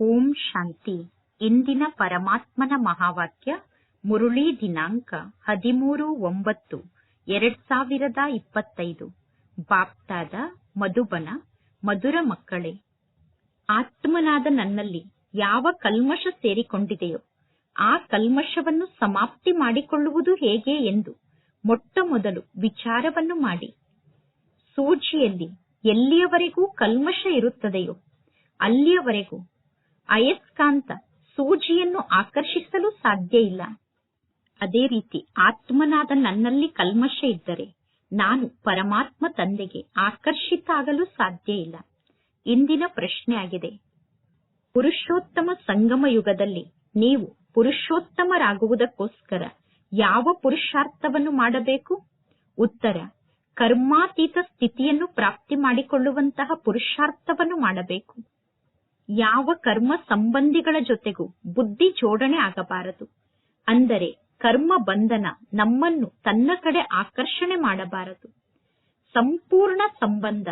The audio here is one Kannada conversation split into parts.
ಓಂ ಶಾಂತಿ. ಇಂದಿನ ಪರಮಾತ್ಮನ ಮಹಾವಾಕ್ಯ, ಮುರುಳಿ ದಿನಾಂಕ ಹದಿಮೂರು ಒಂಬತ್ತು, ಎರಡ್ ಸಾವಿರದ ಇಪ್ಪತ್ತೈದು. ಬಾಪ್ತಾದ ಮಧುಬನ, ಮಧುರ ಮಕ್ಕಳೇ, ಆತ್ಮನಾದ ನನ್ನಲ್ಲಿ ಯಾವ ಕಲ್ಮಶ ಸೇರಿಕೊಂಡಿದೆಯೋ, ಆ ಕಲ್ಮಶವನ್ನು ಸಮಾಪ್ತಿ ಮಾಡಿಕೊಳ್ಳುವುದು ಹೇಗೆ ಎಂದು ಮೊಟ್ಟ ಮೊದಲು ವಿಚಾರವನ್ನು ಮಾಡಿ. ಸೂಜಿಯಲ್ಲಿ ಎಲ್ಲಿಯವರೆಗೂ ಕಲ್ಮಶ ಇರುತ್ತದೆಯೋ, ಅಲ್ಲಿಯವರೆಗೂ ಅಯಸ್ಕಾಂತ ಸೂಜಿಯನ್ನು ಆಕರ್ಷಿಸಲು ಸಾಧ್ಯ ಇಲ್ಲ. ಅದೇ ರೀತಿ ಆತ್ಮನಾದ ನನ್ನಲ್ಲಿ ಕಲ್ಮಶ ಇದ್ದರೆ ನಾನು ಪರಮಾತ್ಮ ತಂದೆಗೆ ಆಕರ್ಷಿತ ಆಗಲು ಸಾಧ್ಯ ಇಲ್ಲ. ಇಂದಿನ ಪ್ರಶ್ನೆ ಆಗಿದೆ. ಪುರುಷೋತ್ತಮ ಸಂಗಮ ಯುಗದಲ್ಲಿ ನೀವು ಪುರುಷೋತ್ತಮರಾಗುವುದಕ್ಕೋಸ್ಕರ ಯಾವ ಪುರುಷಾರ್ಥವನ್ನು ಮಾಡಬೇಕು? ಉತ್ತರ, ಕರ್ಮಾತೀತ ಸ್ಥಿತಿಯನ್ನು ಪ್ರಾಪ್ತಿ ಮಾಡಿಕೊಳ್ಳುವಂತಹ ಪುರುಷಾರ್ಥವನ್ನು ಮಾಡಬೇಕು. ಯಾವ ಕರ್ಮ ಸಂಬಂಧಿಗಳ ಜೊತೆಗೂ ಬುದ್ಧಿ ಜೋಡಣೆ ಆಗಬಾರದು. ಅಂದರೆ ಕರ್ಮ ಬಂಧನ ನಮ್ಮನ್ನು ತನ್ನ ಕಡೆ ಆಕರ್ಷಣೆ ಮಾಡಬಾರದು. ಸಂಪೂರ್ಣ ಸಂಬಂಧ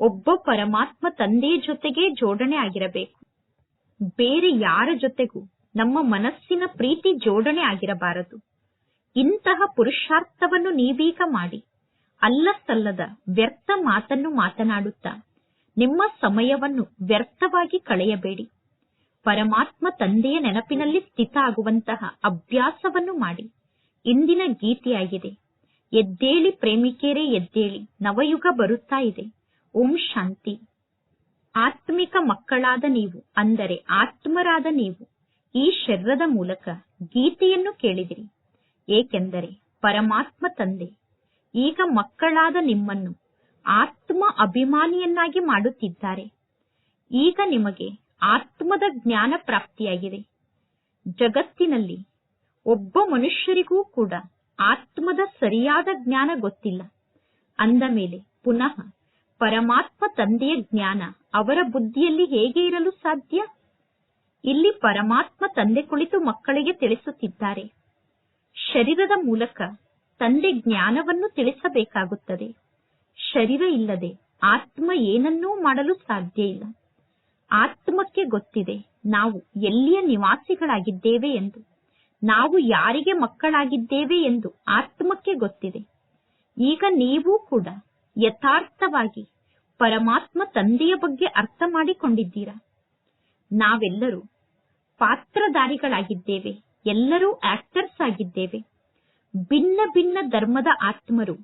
ಒಬ್ಬ ಪರಮಾತ್ಮ ತಂದೆಯ ಜೊತೆಗೆ ಜೋಡಣೆ ಆಗಿರಬೇಕು. ಬೇರೆ ಯಾರ ಜೊತೆಗೂ ನಮ್ಮ ಮನಸ್ಸಿನ ಪ್ರೀತಿ ಜೋಡಣೆ ಆಗಿರಬಾರದು. ಇಂತಹ ಪುರುಷಾರ್ಥವನ್ನು ನೀವೀಗ ಮಾಡಿ ಅಲ್ಲ ಸಲ್ಲದ ವ್ಯರ್ಥ ಮಾತನ್ನು ಮಾತನಾಡುತ್ತಾ ನಿಮ್ಮ ಸಮಯವನ್ನು ವ್ಯರ್ಥವಾಗಿ ಕಳೆಯಬೇಡಿ. ಪರಮಾತ್ಮ ತಂದೆಯ ನೆನಪಿನಲ್ಲಿ ಸ್ಥಿತ ಆಗುವಂತಹ ಅಭ್ಯಾಸವನ್ನು ಮಾಡಿ. ಇಂದಿನ ಗೀತೆಯಾಗಿದೆ. ಎದ್ದೇಳಿ ಪ್ರೇಮಿಕೆರೆ ಎದ್ದೇಳಿ, ನವಯುಗ ಬರುತ್ತಾ ಇದೆ. ಓಂ ಶಾಂತಿ. ಆತ್ಮಿಕ ಮಕ್ಕಳಾದ ನೀವು, ಅಂದರೆ ಆತ್ಮರಾದ ನೀವು, ಈ ಶರೀರದ ಮೂಲಕ ಗೀತೆಯನ್ನು ಕೇಳಿದಿರಿ. ಏಕೆಂದರೆ ಪರಮಾತ್ಮ ತಂದೆ, ಈಗ ಮಕ್ಕಳಾದ ನಿಮ್ಮನ್ನು ಆತ್ಮ ಅಭಿಮಾನಿಯನ್ನಾಗಿ ಮಾಡುತ್ತಿದ್ದಾರೆ. ಈಗ ನಿಮಗೆ ಆತ್ಮದ ಜ್ಞಾನ ಪ್ರಾಪ್ತಿಯಾಗಿದೆ. ಜಗತ್ತಿನಲ್ಲಿ ಒಬ್ಬ ಮನುಷ್ಯರಿಗೂ ಕೂಡ ಆತ್ಮದ ಸರಿಯಾದ ಜ್ಞಾನ ಗೊತ್ತಿಲ್ಲ. ಅಂದ ಮೇಲೆ ಪುನಃ ಪರಮಾತ್ಮ ತಂದೆಯ ಜ್ಞಾನ ಅವರ ಬುದ್ಧಿಯಲ್ಲಿ ಹೇಗೆ ಇರಲು ಸಾಧ್ಯ? ಇಲ್ಲಿ ಪರಮಾತ್ಮ ತಂದೆ ಕುಳಿತು ಮಕ್ಕಳಿಗೆ ತಿಳಿಸುತ್ತಿದ್ದಾರೆ. ಶರೀರದ ಮೂಲಕ ತಂದೆ ಜ್ಞಾನವನ್ನು ತಿಳಿಸಬೇಕಾಗುತ್ತದೆ. ಶರೀರ ಇಲ್ಲದೆ ಆತ್ಮ ಏನನ್ನೂ ಮಾಡಲು ಸಾಧ್ಯ ಇಲ್ಲ. ಆತ್ಮಕ್ಕೆ ಗೊತ್ತಿದೆ, ನಾವು ಎಲ್ಲಿಯ ನಿವಾಸಿಗಳಾಗಿದ್ದೇವೆ ಎಂದು. ನಾವು ಯಾರಿಗೆ ಮಕ್ಕಳಾಗಿದ್ದೇವೆ ಎಂದು ಆತ್ಮಕ್ಕೆ ಗೊತ್ತಿದೆ. ಈಗ ನೀವು ಕೂಡ ಯಥಾರ್ಥವಾಗಿ ಪರಮಾತ್ಮ ತಂದೆಯ ಬಗ್ಗೆ ಅರ್ಥ ಮಾಡಿಕೊಂಡಿದ್ದೀರಾ? ನಾವೆಲ್ಲರೂ ಪಾತ್ರಧಾರಿಗಳಾಗಿದ್ದೇವೆ, ಎಲ್ಲರೂ ಆಕ್ಟರ್ಸ್ ಆಗಿದ್ದೇವೆ. ಭಿನ್ನ ಭಿನ್ನ ಧರ್ಮದ ಆತ್ಮರು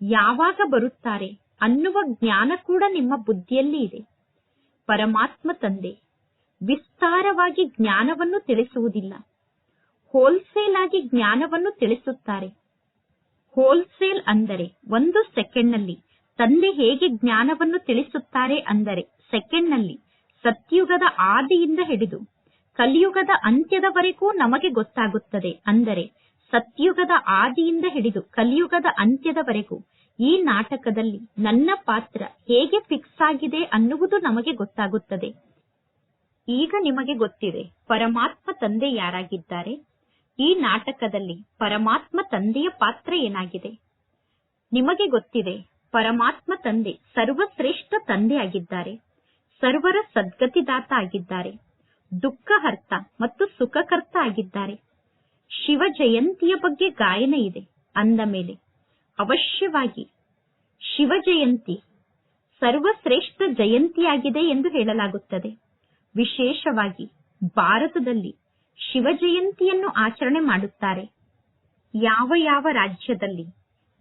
ಯಾವಾಗ ಬರುತ್ತಾರೆ ಅನ್ನುವ ಜ್ಞಾನ ಕೂಡ ನಿಮ್ಮ ಬುದ್ಧಿಯಲ್ಲಿ ಇದೆ. ಪರಮಾತ್ಮ ತಂದೆ, ವಿಸ್ತಾರವಾಗಿ ಜ್ಞಾನವನ್ನು ತಿಳಿಸುವುದಿಲ್ಲ. ಹೋಲ್ಸೇಲ್ ಆಗಿ ಜ್ಞಾನವನ್ನು ತಿಳಿಸುತ್ತಾರೆ. ಹೋಲ್ಸೇಲ್ ಅಂದರೆ ಒಂದು ಸೆಕೆಂಡ್ನಲ್ಲಿ ತಂದೆ ಹೇಗೆ ಜ್ಞಾನವನ್ನು ತಿಳಿಸುತ್ತಾರೆ ಅಂದರೆ ಸೆಕೆಂಡ್ನಲ್ಲಿ ಸತ್ಯುಗದ ಆದಿಯಿಂದ ಹಿಡಿದು ಕಲಿಯುಗದ ಅಂತ್ಯದವರೆಗೂ ನಮಗೆ ಗೊತ್ತಾಗುತ್ತದೆ. ಅಂದರೆ ಸತ್ಯುಗದ ಆದಿಯಿಂದ ಹಿಡಿದು ಕಲಿಯುಗದ ಅಂತ್ಯದವರೆಗೂ ಈ ನಾಟಕದಲ್ಲಿ ನನ್ನ ಪಾತ್ರ ಹೇಗೆ ಫಿಕ್ಸ್ ಆಗಿದೆ ಅನ್ನುವುದು ನಮಗೆ ಗೊತ್ತಾಗುತ್ತದೆ. ಈಗ ನಿಮಗೆ ಗೊತ್ತಿದೆ, ಪರಮಾತ್ಮ ತಂದೆ ಯಾರಾಗಿದ್ದಾರೆ? ಈ ನಾಟಕದಲ್ಲಿ ಪರಮಾತ್ಮ ತಂದೆಯ ಪಾತ್ರ ಏನಾಗಿದೆ? ನಿಮಗೆ ಗೊತ್ತಿದೆ, ಪರಮಾತ್ಮ ತಂದೆ ಸರ್ವಶ್ರೇಷ್ಠ ತಂದೆ ಆಗಿದ್ದಾರೆ ಸರ್ವರ ಸದ್ಗತಿದಾತ ಆಗಿದ್ದಾರೆ, ದುಃಖಹರ್ತ ಮತ್ತು ಸುಖಕರ್ತ ಆಗಿದ್ದಾರೆ. ಶಿವ ಜಯಂತಿಯ ಬಗ್ಗೆ ಗಾಯನ ಇದೆ ಅಂದ ಮೇಲೆ. ಅವಶ್ಯವಾಗಿ ಶಿವ ಜಯಂತಿ ಸರ್ವಶ್ರೇಷ್ಠ ಜಯಂತಿಯಾಗಿದೆ ಎಂದು ಹೇಳಲಾಗುತ್ತದೆ. ವಿಶೇಷವಾಗಿ ಭಾರತದಲ್ಲಿ ಶಿವ ಜಯಂತಿಯನ್ನು ಆಚರಣೆ ಮಾಡುತ್ತಾರೆ. ಯಾವ ಯಾವ ರಾಜ್ಯದಲ್ಲಿ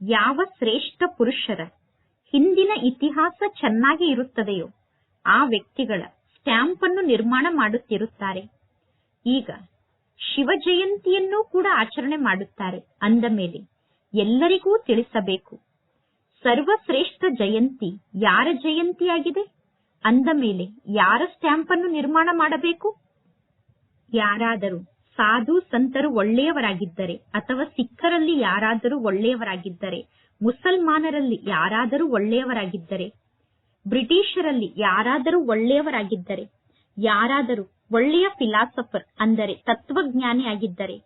ಯಾವ ಶ್ರೇಷ್ಠ ಪುರುಷರ ಹಿಂದಿನ ಇತಿಹಾಸ ಚೆನ್ನಾಗಿ ಇರುತ್ತದೆಯೋ ಆ ವ್ಯಕ್ತಿಗಳ ಸ್ಟ್ಯಾಂಪ್ ಅನ್ನು ನಿರ್ಮಾಣ ಮಾಡುತ್ತಿರುತ್ತಾರೆ. ಈಗ ಶಿವ ಜಯಂತಿಯನ್ನೂ ಕೂಡ ಆಚರಣೆ ಮಾಡುತ್ತಾರೆ ಅಂದ ಮೇಲೆ ಎಲ್ಲರಿಗೂ ತಿಳಿಸಬೇಕು. ಸರ್ವಶ್ರೇಷ್ಠ ಜಯಂತಿ ಯಾರ ಜಯಂತಿಯಾಗಿದೆ? ಅಂದ ಮೇಲೆ ಯಾರ ಸ್ಟ್ಯಾಂಪ್ ಅನ್ನು ನಿರ್ಮಾಣ ಮಾಡಬೇಕು? ಯಾರಾದರೂ ಸಾಧು ಸಂತರು ಒಳ್ಳೆಯವರಾಗಿದ್ದರೆ ಅಥವಾ ಸಿಖ್ಖರಲ್ಲಿ ಯಾರಾದರೂ ಒಳ್ಳೆಯವರಾಗಿದ್ದರೆ, ಮುಸಲ್ಮಾನರಲ್ಲಿ ಯಾರಾದರೂ ಒಳ್ಳೆಯವರಾಗಿದ್ದರೆ, ಬ್ರಿಟಿಷರಲ್ಲಿ ಯಾರಾದರೂ ಒಳ್ಳೆಯವರಾಗಿದ್ದರೆ ಯಾರಾದರೂ ಒಳ್ಳೆಯ ಫಿಲಾಸಫರ್ ಅಂದರೆ ತತ್ವಜ್ಞಾನಿ ಆಗಿದ್ದರೆ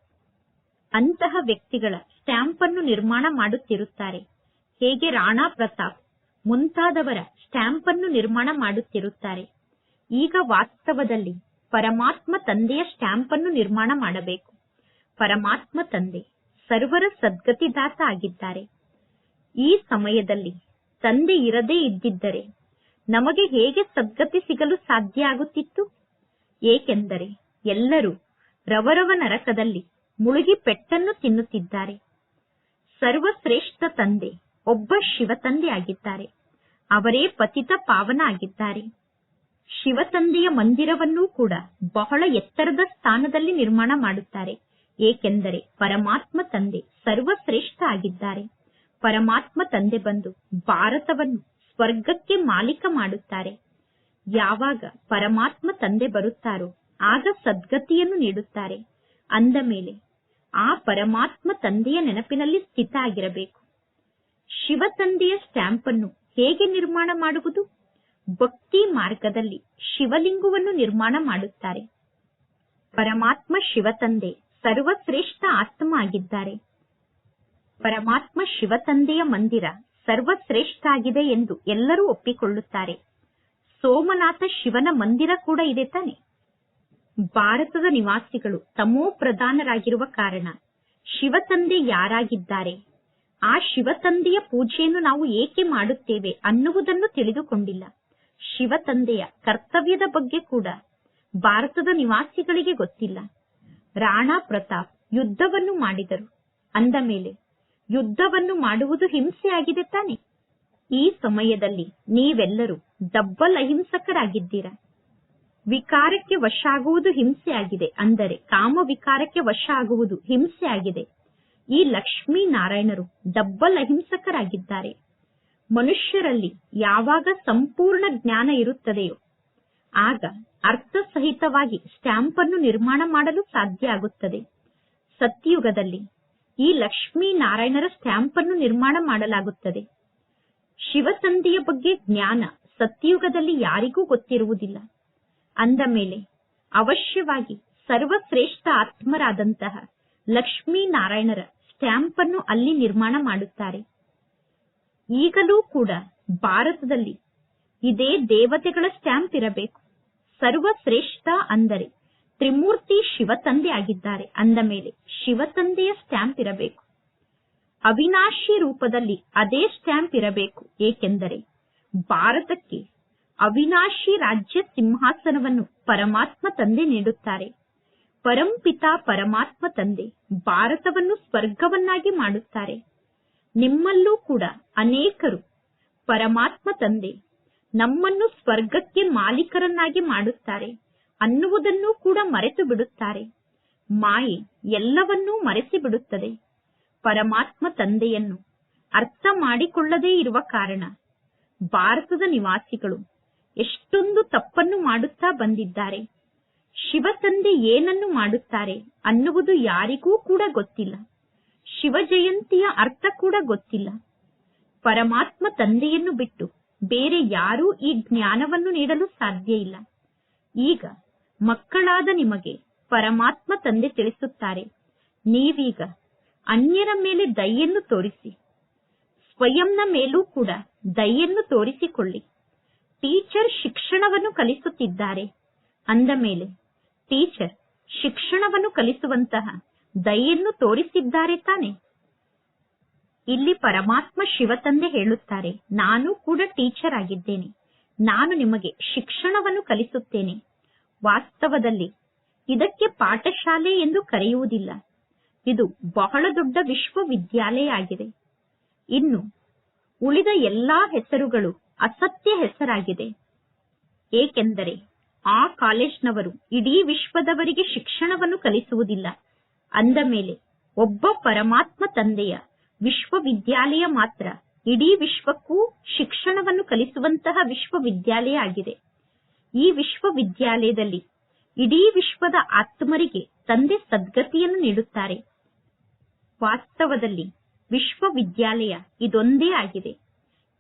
ಅಂತಹ ವ್ಯಕ್ತಿಗಳ ಸ್ಟ್ಯಾಂಪ್ ಅನ್ನು ನಿರ್ಮಾಣ ಮಾಡುತ್ತಿರುತ್ತಾರೆ. ಹೇಗೆ ರಾಣಾ ಪ್ರತಾಪ್ ಮುಂತಾದವರ ಸ್ಟ್ಯಾಂಪ್ ಅನ್ನು ನಿರ್ಮಾಣ ಮಾಡುತ್ತಿರುತ್ತಾರೆ. ಈಗ ವಾಸ್ತವದಲ್ಲಿ ಪರಮಾತ್ಮ ತಂದೆಯ ಸ್ಟ್ಯಾಂಪ್ ಅನ್ನು ನಿರ್ಮಾಣ ಮಾಡಬೇಕು. ಪರಮಾತ್ಮ ತಂದೆ ಸರ್ವರ ಸದ್ಗತಿದಾತ ಆಗಿದ್ದಾರೆ. ಈ ಸಮಯದಲ್ಲಿ ತಂದೆ ಇರದೇ ಇದ್ದಿದ್ದರೆ ನಮಗೆ ಹೇಗೆ ಸದ್ಗತಿ ಸಿಗಲು ಸಾಧ್ಯ ಆಗುತ್ತಿತ್ತು? ಏಕೆಂದರೆ ಎಲ್ಲರೂ ರವರವ ನರಕದಲ್ಲಿ ಮುಳುಗಿ ಪೆಟ್ಟನ್ನು ತಿನ್ನುತ್ತಿದ್ದಾರೆ. ಸರ್ವಶ್ರೇಷ್ಠ ತಂದೆ ಒಬ್ಬ ಶಿವ ತಂದೆ ಆಗಿದ್ದಾರೆ. ಅವರೇ ಪತಿತ ಪಾವನ ಆಗಿದ್ದಾರೆ. ಶಿವ ತಂದೆಯ ಮಂದಿರವನ್ನೂ ಕೂಡ ಬಹಳ ಎತ್ತರದ ಸ್ಥಾನದಲ್ಲಿ ನಿರ್ಮಾಣ ಮಾಡುತ್ತಾರೆ. ಏಕೆಂದರೆ ಪರಮಾತ್ಮ ತಂದೆ ಸರ್ವಶ್ರೇಷ್ಠ ಆಗಿದ್ದಾರೆ. ಪರಮಾತ್ಮ ತಂದೆ ಬಂದು ಭಾರತವನ್ನು ಸ್ವರ್ಗಕ್ಕೆ ಮಾಲೀಕ ಮಾಡುತ್ತಾರೆ. ಯಾವಾಗ ಪರಮಾತ್ಮ ತಂದೆ ಬರುತ್ತಾರೋ, ಆಗ ಸದ್ಗತಿಯನ್ನು ನೀಡುತ್ತಾರೆ. ಅಂದ ಮೇಲೆ ಆ ಪರಮಾತ್ಮ ತಂದೆಯ ನೆನಪಿನಲ್ಲಿ ಸ್ಥಿತ ಆಗಿರಬೇಕು. ಶಿವ ತಂದೆಯ ಸ್ಟ್ಯಾಂಪ್ ಅನ್ನು ಹೇಗೆ ನಿರ್ಮಾಣ ಮಾಡುವುದು? ಭಕ್ತಿ ಮಾರ್ಗದಲ್ಲಿ ಶಿವಲಿಂಗವನ್ನು ನಿರ್ಮಾಣ ಮಾಡುತ್ತಾರೆ. ಪರಮಾತ್ಮ ಶಿವ ತಂದೆ ಸರ್ವಶ್ರೇಷ್ಠ ಆತ್ಮ ಆಗಿದ್ದಾರೆ. ಪರಮಾತ್ಮ ಶಿವ ತಂದೆಯ ಮಂದಿರ ಸರ್ವಶ್ರೇಷ್ಠ ಆಗಿದೆ ಎಂದು ಎಲ್ಲರೂ ಒಪ್ಪಿಕೊಳ್ಳುತ್ತಾರೆ. ಸೋಮನಾಥ ಶಿವನ ಮಂದಿರ ಕೂಡ ಇದೆ ತಾನೆ. ಭಾರತದ ನಿವಾಸಿಗಳು ತಮೋ ಪ್ರಧಾನರಾಗಿರುವ ಕಾರಣ ಶಿವ ತಂದೆ ಯಾರಾಗಿದ್ದಾರೆ? ಆ ಶಿವ ತಂದೆಯ ಪೂಜೆಯನ್ನು ನಾವು ಏಕೆ ಮಾಡುತ್ತೇವೆ ಅನ್ನುವುದನ್ನು ತಿಳಿದುಕೊಂಡಿಲ್ಲ. ಶಿವ ತಂದೆಯ ಕರ್ತವ್ಯದ ಬಗ್ಗೆ ಕೂಡ ಭಾರತದ ನಿವಾಸಿಗಳಿಗೆ ಗೊತ್ತಿಲ್ಲ. ರಾಣಾ ಪ್ರತಾಪ್ ಯುದ್ಧವನ್ನು ಮಾಡಿದರು. ಅಂದ ಮೇಲೆ ಯುದ್ಧವನ್ನು ಮಾಡುವುದು ಹಿಂಸೆಯಾಗಿದೆ ತಾನೆ. ಈ ಸಮಯದಲ್ಲಿ ನೀವೆಲ್ಲರೂ ಡಬ್ಬಲ್ ಅಹಿಂಸಕರಾಗಿದ್ದೀರಾ? ವಿಕಾರಕ್ಕೆ ವಶ ಆಗುವುದು ಹಿಂಸೆಯಾಗಿದೆ ಅಂದರೆ ಕಾಮ ವಿಕಾರಕ್ಕೆ ವಶ ಆಗುವುದು ಹಿಂಸೆಯಾಗಿದೆ. ಈ ಲಕ್ಷ್ಮೀ ನಾರಾಯಣರು ಡಬ್ಬಲ್ ಅಹಿಂಸಕರಾಗಿದ್ದಾರೆ. ಮನುಷ್ಯರಲ್ಲಿ ಯಾವಾಗ ಸಂಪೂರ್ಣ ಜ್ಞಾನ ಇರುತ್ತದೆಯೋ, ಆಗ ಅರ್ಥಸಹಿತವಾಗಿ ಸ್ಟ್ಯಾಂಪ್ ಅನ್ನು ನಿರ್ಮಾಣ ಮಾಡಲು ಸಾಧ್ಯ ಆಗುತ್ತದೆ. ಸತ್ಯುಗದಲ್ಲಿ ಈ ಲಕ್ಷ್ಮೀ ನಾರಾಯಣರ ಸ್ಟ್ಯಾಂಪ್ ಅನ್ನು ನಿರ್ಮಾಣ ಮಾಡಲಾಗುತ್ತದೆ. ಶಿವತಂದೆಯ ಬಗ್ಗೆ ಜ್ಞಾನ ಸತ್ಯುಗದಲ್ಲಿ ಯಾರಿಗೂ ಗೊತ್ತಿರುವುದಿಲ್ಲ. ಅಂದ ಮೇಲೆ ಅವಶ್ಯವಾಗಿ ಸರ್ವಶ್ರೇಷ್ಠ ಆತ್ಮರಾದಂತಹ ಲಕ್ಷ್ಮೀ ನಾರಾಯಣರ ಸ್ಟ್ಯಾಂಪ್ ಅನ್ನು ಅಲ್ಲಿ ನಿರ್ಮಾಣ ಮಾಡುತ್ತಾರೆ. ಈಗಲೂ ಕೂಡ ಭಾರತದಲ್ಲಿ ಇದೇ ದೇವತೆಗಳ ಸ್ಟ್ಯಾಂಪ್ ಇರಬೇಕು. ಸರ್ವಶ್ರೇಷ್ಠ ಅಂದರೆ ತ್ರಿಮೂರ್ತಿ ಶಿವತಂದೆ ಆಗಿದ್ದಾರೆ. ಅಂದ ಮೇಲೆ ಶಿವತಂದೆಯ ಸ್ಟ್ಯಾಂಪ್ ಇರಬೇಕು. ಅವಿನಾಶಿ ರೂಪದಲ್ಲಿ ಅದೇ ಸ್ಟ್ಯಾಂಪ್ ಇರಬೇಕು. ಏಕೆಂದರೆ ಭಾರತಕ್ಕೆ ಅವಿನಾಶಿ ರಾಜ್ಯ ಸಿಂಹಾಸನವನ್ನು ಪರಮಾತ್ಮ ತಂದೆ ನೀಡುತ್ತಾರೆ. ಪರಂಪಿತ ಪರಮಾತ್ಮ ತಂದೆ ಭಾರತವನ್ನು ಸ್ವರ್ಗವನ್ನಾಗಿ ಮಾಡುತ್ತಾರೆ. ನಿಮ್ಮಲ್ಲೂ ಕೂಡ ಅನೇಕರು ಪರಮಾತ್ಮ ತಂದೆ ನಮ್ಮನ್ನು ಸ್ವರ್ಗಕ್ಕೆ ಮಾಲೀಕರನ್ನಾಗಿ ಮಾಡುತ್ತಾರೆ. ಅನ್ನುವುದನ್ನು ಕೂಡ ಮರೆತು ಬಿಡುತ್ತಾರೆ. ಮಾಯೆ ಎಲ್ಲವನ್ನೂ ಮರೆಸಿ ಬಿಡುತ್ತದೆ. ಪರಮಾತ್ಮ ತಂದೆಯನ್ನು ಅರ್ಥ ಮಾಡಿಕೊಳ್ಳದೇ ಇರುವ ಕಾರಣ ಭಾರತದ ನಿವಾಸಿಗಳು ಎಷ್ಟೊಂದು ತಪ್ಪನ್ನು ಮಾಡುತ್ತಾ ಬಂದಿದ್ದಾರೆ. ಶಿವ ತಂದೆ ಏನನ್ನು ಮಾಡುತ್ತಾರೆ ಅನ್ನುವುದು ಯಾರಿಗೂ ಕೂಡ ಗೊತ್ತಿಲ್ಲ. ಶಿವ ಜಯಂತಿಯ ಅರ್ಥ ಕೂಡ ಗೊತ್ತಿಲ್ಲ. ಪರಮಾತ್ಮ ತಂದೆಯನ್ನು ಬಿಟ್ಟು ಬೇರೆ ಯಾರೂ ಈ ಜ್ಞಾನವನ್ನು ನೀಡಲು ಸಾಧ್ಯ ಇಲ್ಲ. ಈಗ ಮಕ್ಕಳಾದ ನಿಮಗೆ ಪರಮಾತ್ಮ ತಂದೆ ತಿಳಿಸುತ್ತಾರೆ. ನೀವೀಗ ಅನ್ಯರ ಮೇಲೆ ದಯೆಯನ್ನು ತೋರಿಸಿ. ಸ್ವಯಂನ ಮೇಲೂ ಕೂಡ ದಯೆಯನ್ನು ತೋರಿಸಿಕೊಳ್ಳಿ. ಟೀಚರ್ ಶಿಕ್ಷಣವನ್ನು ಕಲಿಸುತ್ತಿದ್ದಾರೆ. ಅಂದ ಮೇಲೆ ಟೀಚರ್ ಶಿಕ್ಷಣವನ್ನು ಕಲಿಸುವಂತಹ ದಯೆಯನ್ನು ತೋರಿಸಿದ್ದಾರೆ ತಾನೆ. ಇಲ್ಲಿ ಪರಮಾತ್ಮ ಶಿವತಂದೆ ಹೇಳುತ್ತಾರೆ, ನಾನು ಕೂಡ ಟೀಚರ್ ಆಗಿದ್ದೇನೆ. ನಾನು ನಿಮಗೆ ಶಿಕ್ಷಣವನ್ನು ಕಲಿಸುತ್ತೇನೆ. ವಾಸ್ತವದಲ್ಲಿ ಇದಕ್ಕೆ ಪಾಠಶಾಲೆ ಎಂದು ಕರೆಯುವುದಿಲ್ಲ. ಇದು ಬಹಳ ದೊಡ್ಡ ವಿಶ್ವವಿದ್ಯಾಲಯ ಆಗಿದೆ ಇನ್ನು ಉಳಿದ ಎಲ್ಲಾ ಹೆಸರುಗಳು ಅಸತ್ಯ ಹೆಸರಾಗಿದೆ. ಏಕೆಂದರೆ ಆ ಕಾಲೇಜ್ನವರು ಇಡೀ ವಿಶ್ವದವರಿಗೆ ಶಿಕ್ಷಣವನ್ನು ಕಲಿಸುವುದಿಲ್ಲ. ಅಂದ ಮೇಲೆ ಒಬ್ಬ ಪರಮಾತ್ಮ ತಂದೆಯ ವಿಶ್ವವಿದ್ಯಾಲಯ ಮಾತ್ರ ಇಡೀ ವಿಶ್ವಕ್ಕೂ ಶಿಕ್ಷಣವನ್ನು ಕಲಿಸುವಂತಹ ವಿಶ್ವವಿದ್ಯಾಲಯ ಆಗಿದೆ ಈ ವಿಶ್ವವಿದ್ಯಾಲಯದಲ್ಲಿ ಇಡೀ ವಿಶ್ವದ ಆತ್ಮರಿಗೆ ತಂದೆ ಸದ್ಗತಿಯನ್ನು ನೀಡುತ್ತಾರೆ. ವಾಸ್ತವದಲ್ಲಿ ವಿಶ್ವವಿದ್ಯಾಲಯ ಇದೊಂದೇ ಆಗಿದೆ.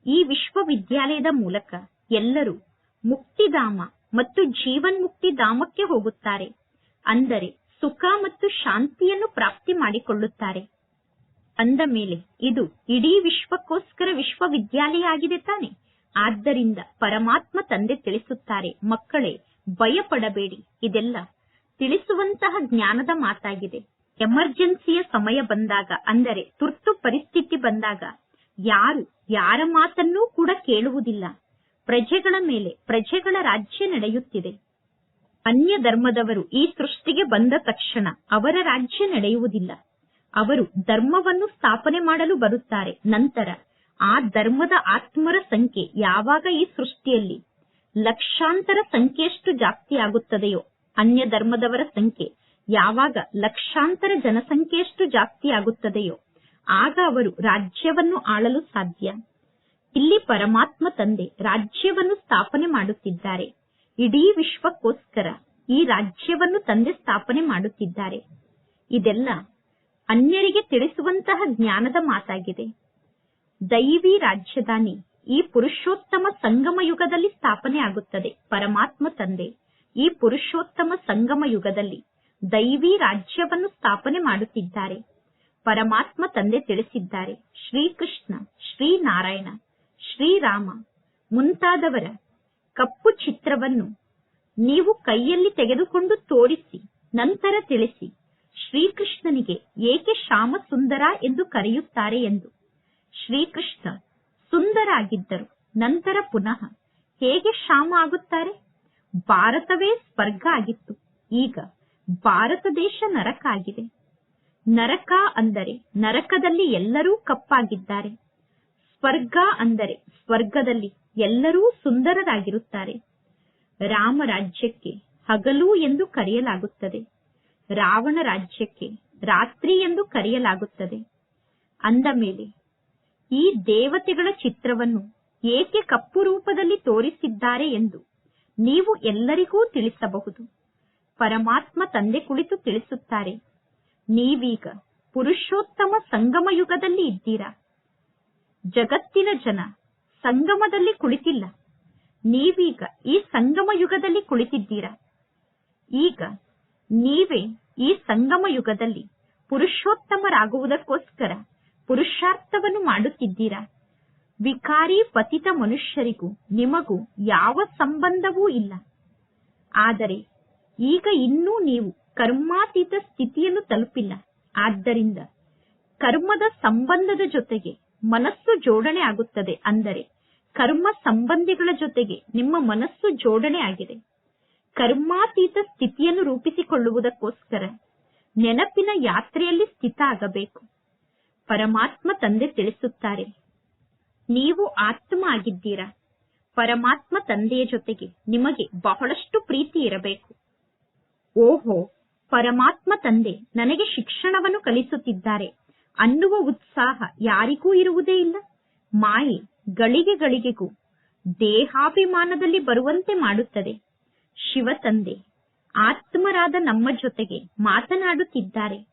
ಈ ವಿಶ್ವವಿದ್ಯಾಲಯದ ಮೂಲಕ ಎಲ್ಲರೂ ಮುಕ್ತಿಧಾಮ ಮತ್ತು ಜೀವನ್ಮುಕ್ತಿ ಧಾಮಕ್ಕೆ ಹೋಗುತ್ತಾರೆ. ಅಂದರೆ ಸುಖ ಮತ್ತು ಶಾಂತಿಯನ್ನು ಪ್ರಾಪ್ತಿ ಮಾಡಿಕೊಳ್ಳುತ್ತಾರೆ. ಅಂದ ಮೇಲೆ ಇದು ಇಡೀ ವಿಶ್ವಕ್ಕೋಸ್ಕರ ವಿಶ್ವವಿದ್ಯಾಲಯ ಆಗಿದೆ ತಾನೆ? ಆದ್ದರಿಂದ ಪರಮಾತ್ಮ ತಂದೆ ತಿಳಿಸುತ್ತಾರೆ, ಮಕ್ಕಳೇ, ಭಯಪಡಬೇಡಿ, ಇದೆಲ್ಲ ತಿಳಿಸುವಂತಹ ಜ್ಞಾನದ ಮಾತಾಗಿದೆ. ಎಮರ್ಜೆನ್ಸಿಯ ಸಮಯ ಬಂದಾಗ, ಅಂದರೆ ತುರ್ತು ಪರಿಸ್ಥಿತಿ ಬಂದಾಗ, ಯಾರು, ಯಾರ ಮಾತನ್ನೂ ಕೂಡ ಕೇಳುವುದಿಲ್ಲ. ಪ್ರಜೆಗಳ ಮೇಲೆ, ಪ್ರಜೆಗಳ ರಾಜ್ಯ ನಡೆಯುತ್ತಿದೆ. ಅನ್ಯ ಧರ್ಮದವರು ಈ ಸೃಷ್ಟಿಗೆ ಬಂದ ತಕ್ಷಣ ಅವರ ರಾಜ್ಯ ನಡೆಯುವುದಿಲ್ಲ. ಅವರು ಧರ್ಮವನ್ನು ಸ್ಥಾಪನೆ ಮಾಡಲು ಬರುತ್ತಾರೆ, ನಂತರ ಆ ಧರ್ಮದ ಆತ್ಮರ ಸಂಖ್ಯೆ ಯಾವಾಗ ಈ ಸೃಷ್ಟಿಯಲ್ಲಿ ಲಕ್ಷಾಂತರ ಸಂಖ್ಯೆಯಷ್ಟು ಜಾಸ್ತಿ ಆಗುತ್ತದೆಯೋ ಅನ್ಯ ಧರ್ಮದವರ ಸಂಖ್ಯೆ ಯಾವಾಗ ಲಕ್ಷಾಂತರ ಜನಸಂಖ್ಯೆಯಷ್ಟು ಜಾಸ್ತಿ ಆಗುತ್ತದೆಯೋ ಆಗ ಅವರು ರಾಜ್ಯವನ್ನು ಆಳಲು ಸಾಧ್ಯ. ಇಲ್ಲಿ ಪರಮಾತ್ಮ ತಂದೆ ರಾಜ್ಯವನ್ನು ಸ್ಥಾಪನೆ ಮಾಡುತ್ತಿದ್ದಾರೆ. ಇಡೀ ವಿಶ್ವಕ್ಕೋಸ್ಕರ ಈ ರಾಜ್ಯವನ್ನು ತಂದೆ ಸ್ಥಾಪನೆ ಮಾಡುತ್ತಿದ್ದಾರೆ. ಇದೆಲ್ಲ ಅನ್ಯರಿಗೆ ತಿಳಿಸುವಂತಹ ಜ್ಞಾನದ ಮಾತಾಗಿದೆ. ದೈವಿ ರಾಜ್ಯದಾನಿ ಈ ಪುರುಷೋತ್ತಮ ಸಂಗಮ ಯುಗದಲ್ಲಿ ಸ್ಥಾಪನೆ ಆಗುತ್ತದೆ. ಪರಮಾತ್ಮ ತಂದೆ, ಈ ಪುರುಷೋತ್ತಮ ಸಂಗಮ ಯುಗದಲ್ಲಿ ದೈವಿ ರಾಜ್ಯವನ್ನು ಸ್ಥಾಪನೆ ಮಾಡುತ್ತಿದ್ದಾರೆ. ಪರಮಾತ್ಮ ತಂದೆ ತಿಳಿಸಿದ್ದಾರೆ. ಶ್ರೀಕೃಷ್ಣ, ಶ್ರೀನಾರಾಯಣ, ಶ್ರೀರಾಮ ಮುಂತಾದವರ ಕಪ್ಪು ಚಿತ್ರವನ್ನು ನೀವು ಕೈಯಲ್ಲಿ ತೆಗೆದುಕೊಂಡು ತೋರಿಸಿ, ನಂತರ ತಿಳಿಸಿ, ಶ್ರೀಕೃಷ್ಣನಿಗೆ ಏಕೆ ಶ್ಯಾಮ ಸುಂದರ ಎಂದು ಕರೆಯುತ್ತಾರೆ ಎಂದು. ಶ್ರೀಕೃಷ್ಣ ಸುಂದರ ಆಗಿದ್ದರು ನಂತರ ಪುನಃ ಹೇಗೆ ಶ್ಯಾಮ ಆಗುತ್ತಾರೆ? ಭಾರತವೇ ಸ್ವರ್ಗ ಆಗಿತ್ತು. ಈಗ ಭಾರತ ದೇಶ ನರಕ ಆಗಿದೆ. ನರಕ ಅಂದರೆ ನರಕದಲ್ಲಿ ಎಲ್ಲರೂ ಕಪ್ಪಾಗಿದ್ದಾರೆ. ಸ್ವರ್ಗ ಅಂದರೆ ಸ್ವರ್ಗದಲ್ಲಿ ಎಲ್ಲರೂ ಸುಂದರರಾಗಿರುತ್ತಾರೆ. ರಾಮ ರಾಜ್ಯಕ್ಕೆ ಹಗಲು ಎಂದು ಕರೆಯಲಾಗುತ್ತದೆ. ರಾವಣ ರಾಜ್ಯಕ್ಕೆ ರಾತ್ರಿ ಎಂದು ಕರೆಯಲಾಗುತ್ತದೆ. ಅಂದ ಮೇಲೆ ಈ ದೇವತೆಗಳ ಚಿತ್ರವನ್ನು ಏಕೆ ಕಪ್ಪು ರೂಪದಲ್ಲಿ ತೋರಿಸಿದ್ದಾರೆ ಎಂದು ನೀವು ಎಲ್ಲರಿಗೂ ತಿಳಿಸಬಹುದು. ಪರಮಾತ್ಮ ತಂದೆ ಕುಳಿತು ತಿಳಿಸುತ್ತಾರೆ, ನೀವೀಗ ಪುರುಷೋತ್ತಮ ಸಂಗಮ ಯುಗದಲ್ಲಿ ಇದ್ದೀರಾ? ಜಗತ್ತಿನ ಜನ ಸಂಗಮದಲ್ಲಿ ಕುಳಿತಿಲ್ಲ. ನೀವೀಗ ಈ ಸಂಗಮ ಯುಗದಲ್ಲಿ ಕುಳಿತಿದ್ದೀರಾ? ಈಗ ನೀವೇ ಈ ಸಂಗಮ ಯುಗದಲ್ಲಿ ಪುರುಷೋತ್ತಮರಾಗುವುದಕ್ಕೋಸ್ಕರ ಪುರುಷಾರ್ಥವನ್ನು ಮಾಡುತ್ತಿದ್ದೀರಾ? ವಿಕಾರಿ ಪತಿತ ಮನುಷ್ಯರಿಗೂ ನಿಮಗೂ ಯಾವ ಸಂಬಂಧವೂ ಇಲ್ಲ. ಆದರೆ ಈಗ ಇನ್ನೂ ನೀವು ಕರ್ಮಾತೀತ ಸ್ಥಿತಿಯನ್ನು ತಲುಪಿಲ್ಲ. ಆದ್ದರಿಂದ ಕರ್ಮದ ಸಂಬಂಧದ ಜೊತೆಗೆ ಮನಸ್ಸು ಜೋಡಣೆ ಆಗುತ್ತದೆ ಅಂದರೆ ಕರ್ಮ ಸಂಬಂಧಿಗಳ ಜೊತೆಗೆ ನಿಮ್ಮ ಮನಸ್ಸು ಜೋಡಣೆ ಆಗಿದೆ. ಕರ್ಮಾತೀತ ಸ್ಥಿತಿಯನ್ನು ರೂಪಿಸಿಕೊಳ್ಳುವುದಕ್ಕೋಸ್ಕರ ನೆನಪಿನ ಯಾತ್ರೆಯಲ್ಲಿ ಸ್ಥಿತ ಆಗಬೇಕು. ಪರಮಾತ್ಮ ತಂದೆ ತಿಳಿಸುತ್ತಾರೆ. ನೀವು ಆತ್ಮ ಆಗಿದ್ದೀರಾ ಪರಮಾತ್ಮ ತಂದೆಯ ಜೊತೆಗೆ ನಿಮಗೆ ಬಹಳಷ್ಟು ಪ್ರೀತಿ ಇರಬೇಕು. ಓಹೋ, ಪರಮಾತ್ಮ ತಂದೆ ನನಗೆ ಶಿಕ್ಷಣವನ್ನು ಕಲಿಸುತ್ತಿದ್ದಾರೆ. ಅನ್ನುವ ಉತ್ಸಾಹ ಯಾರಿಗೂ ಇರುವುದೇ ಇಲ್ಲ. ಮಾಯೆ ಗಳಿಗೆ ಗಳಿಗೆಗೂ, ದೇಹಾಭಿಮಾನದಲ್ಲಿ ಬರುವಂತೆ ಮಾಡುತ್ತದೆ. ಶಿವ ತಂದೆ, ಆತ್ಮರಾದ ನಮ್ಮ ಜೊತೆಗೆ ಮಾತನಾಡುತ್ತಿದ್ದಾರೆ.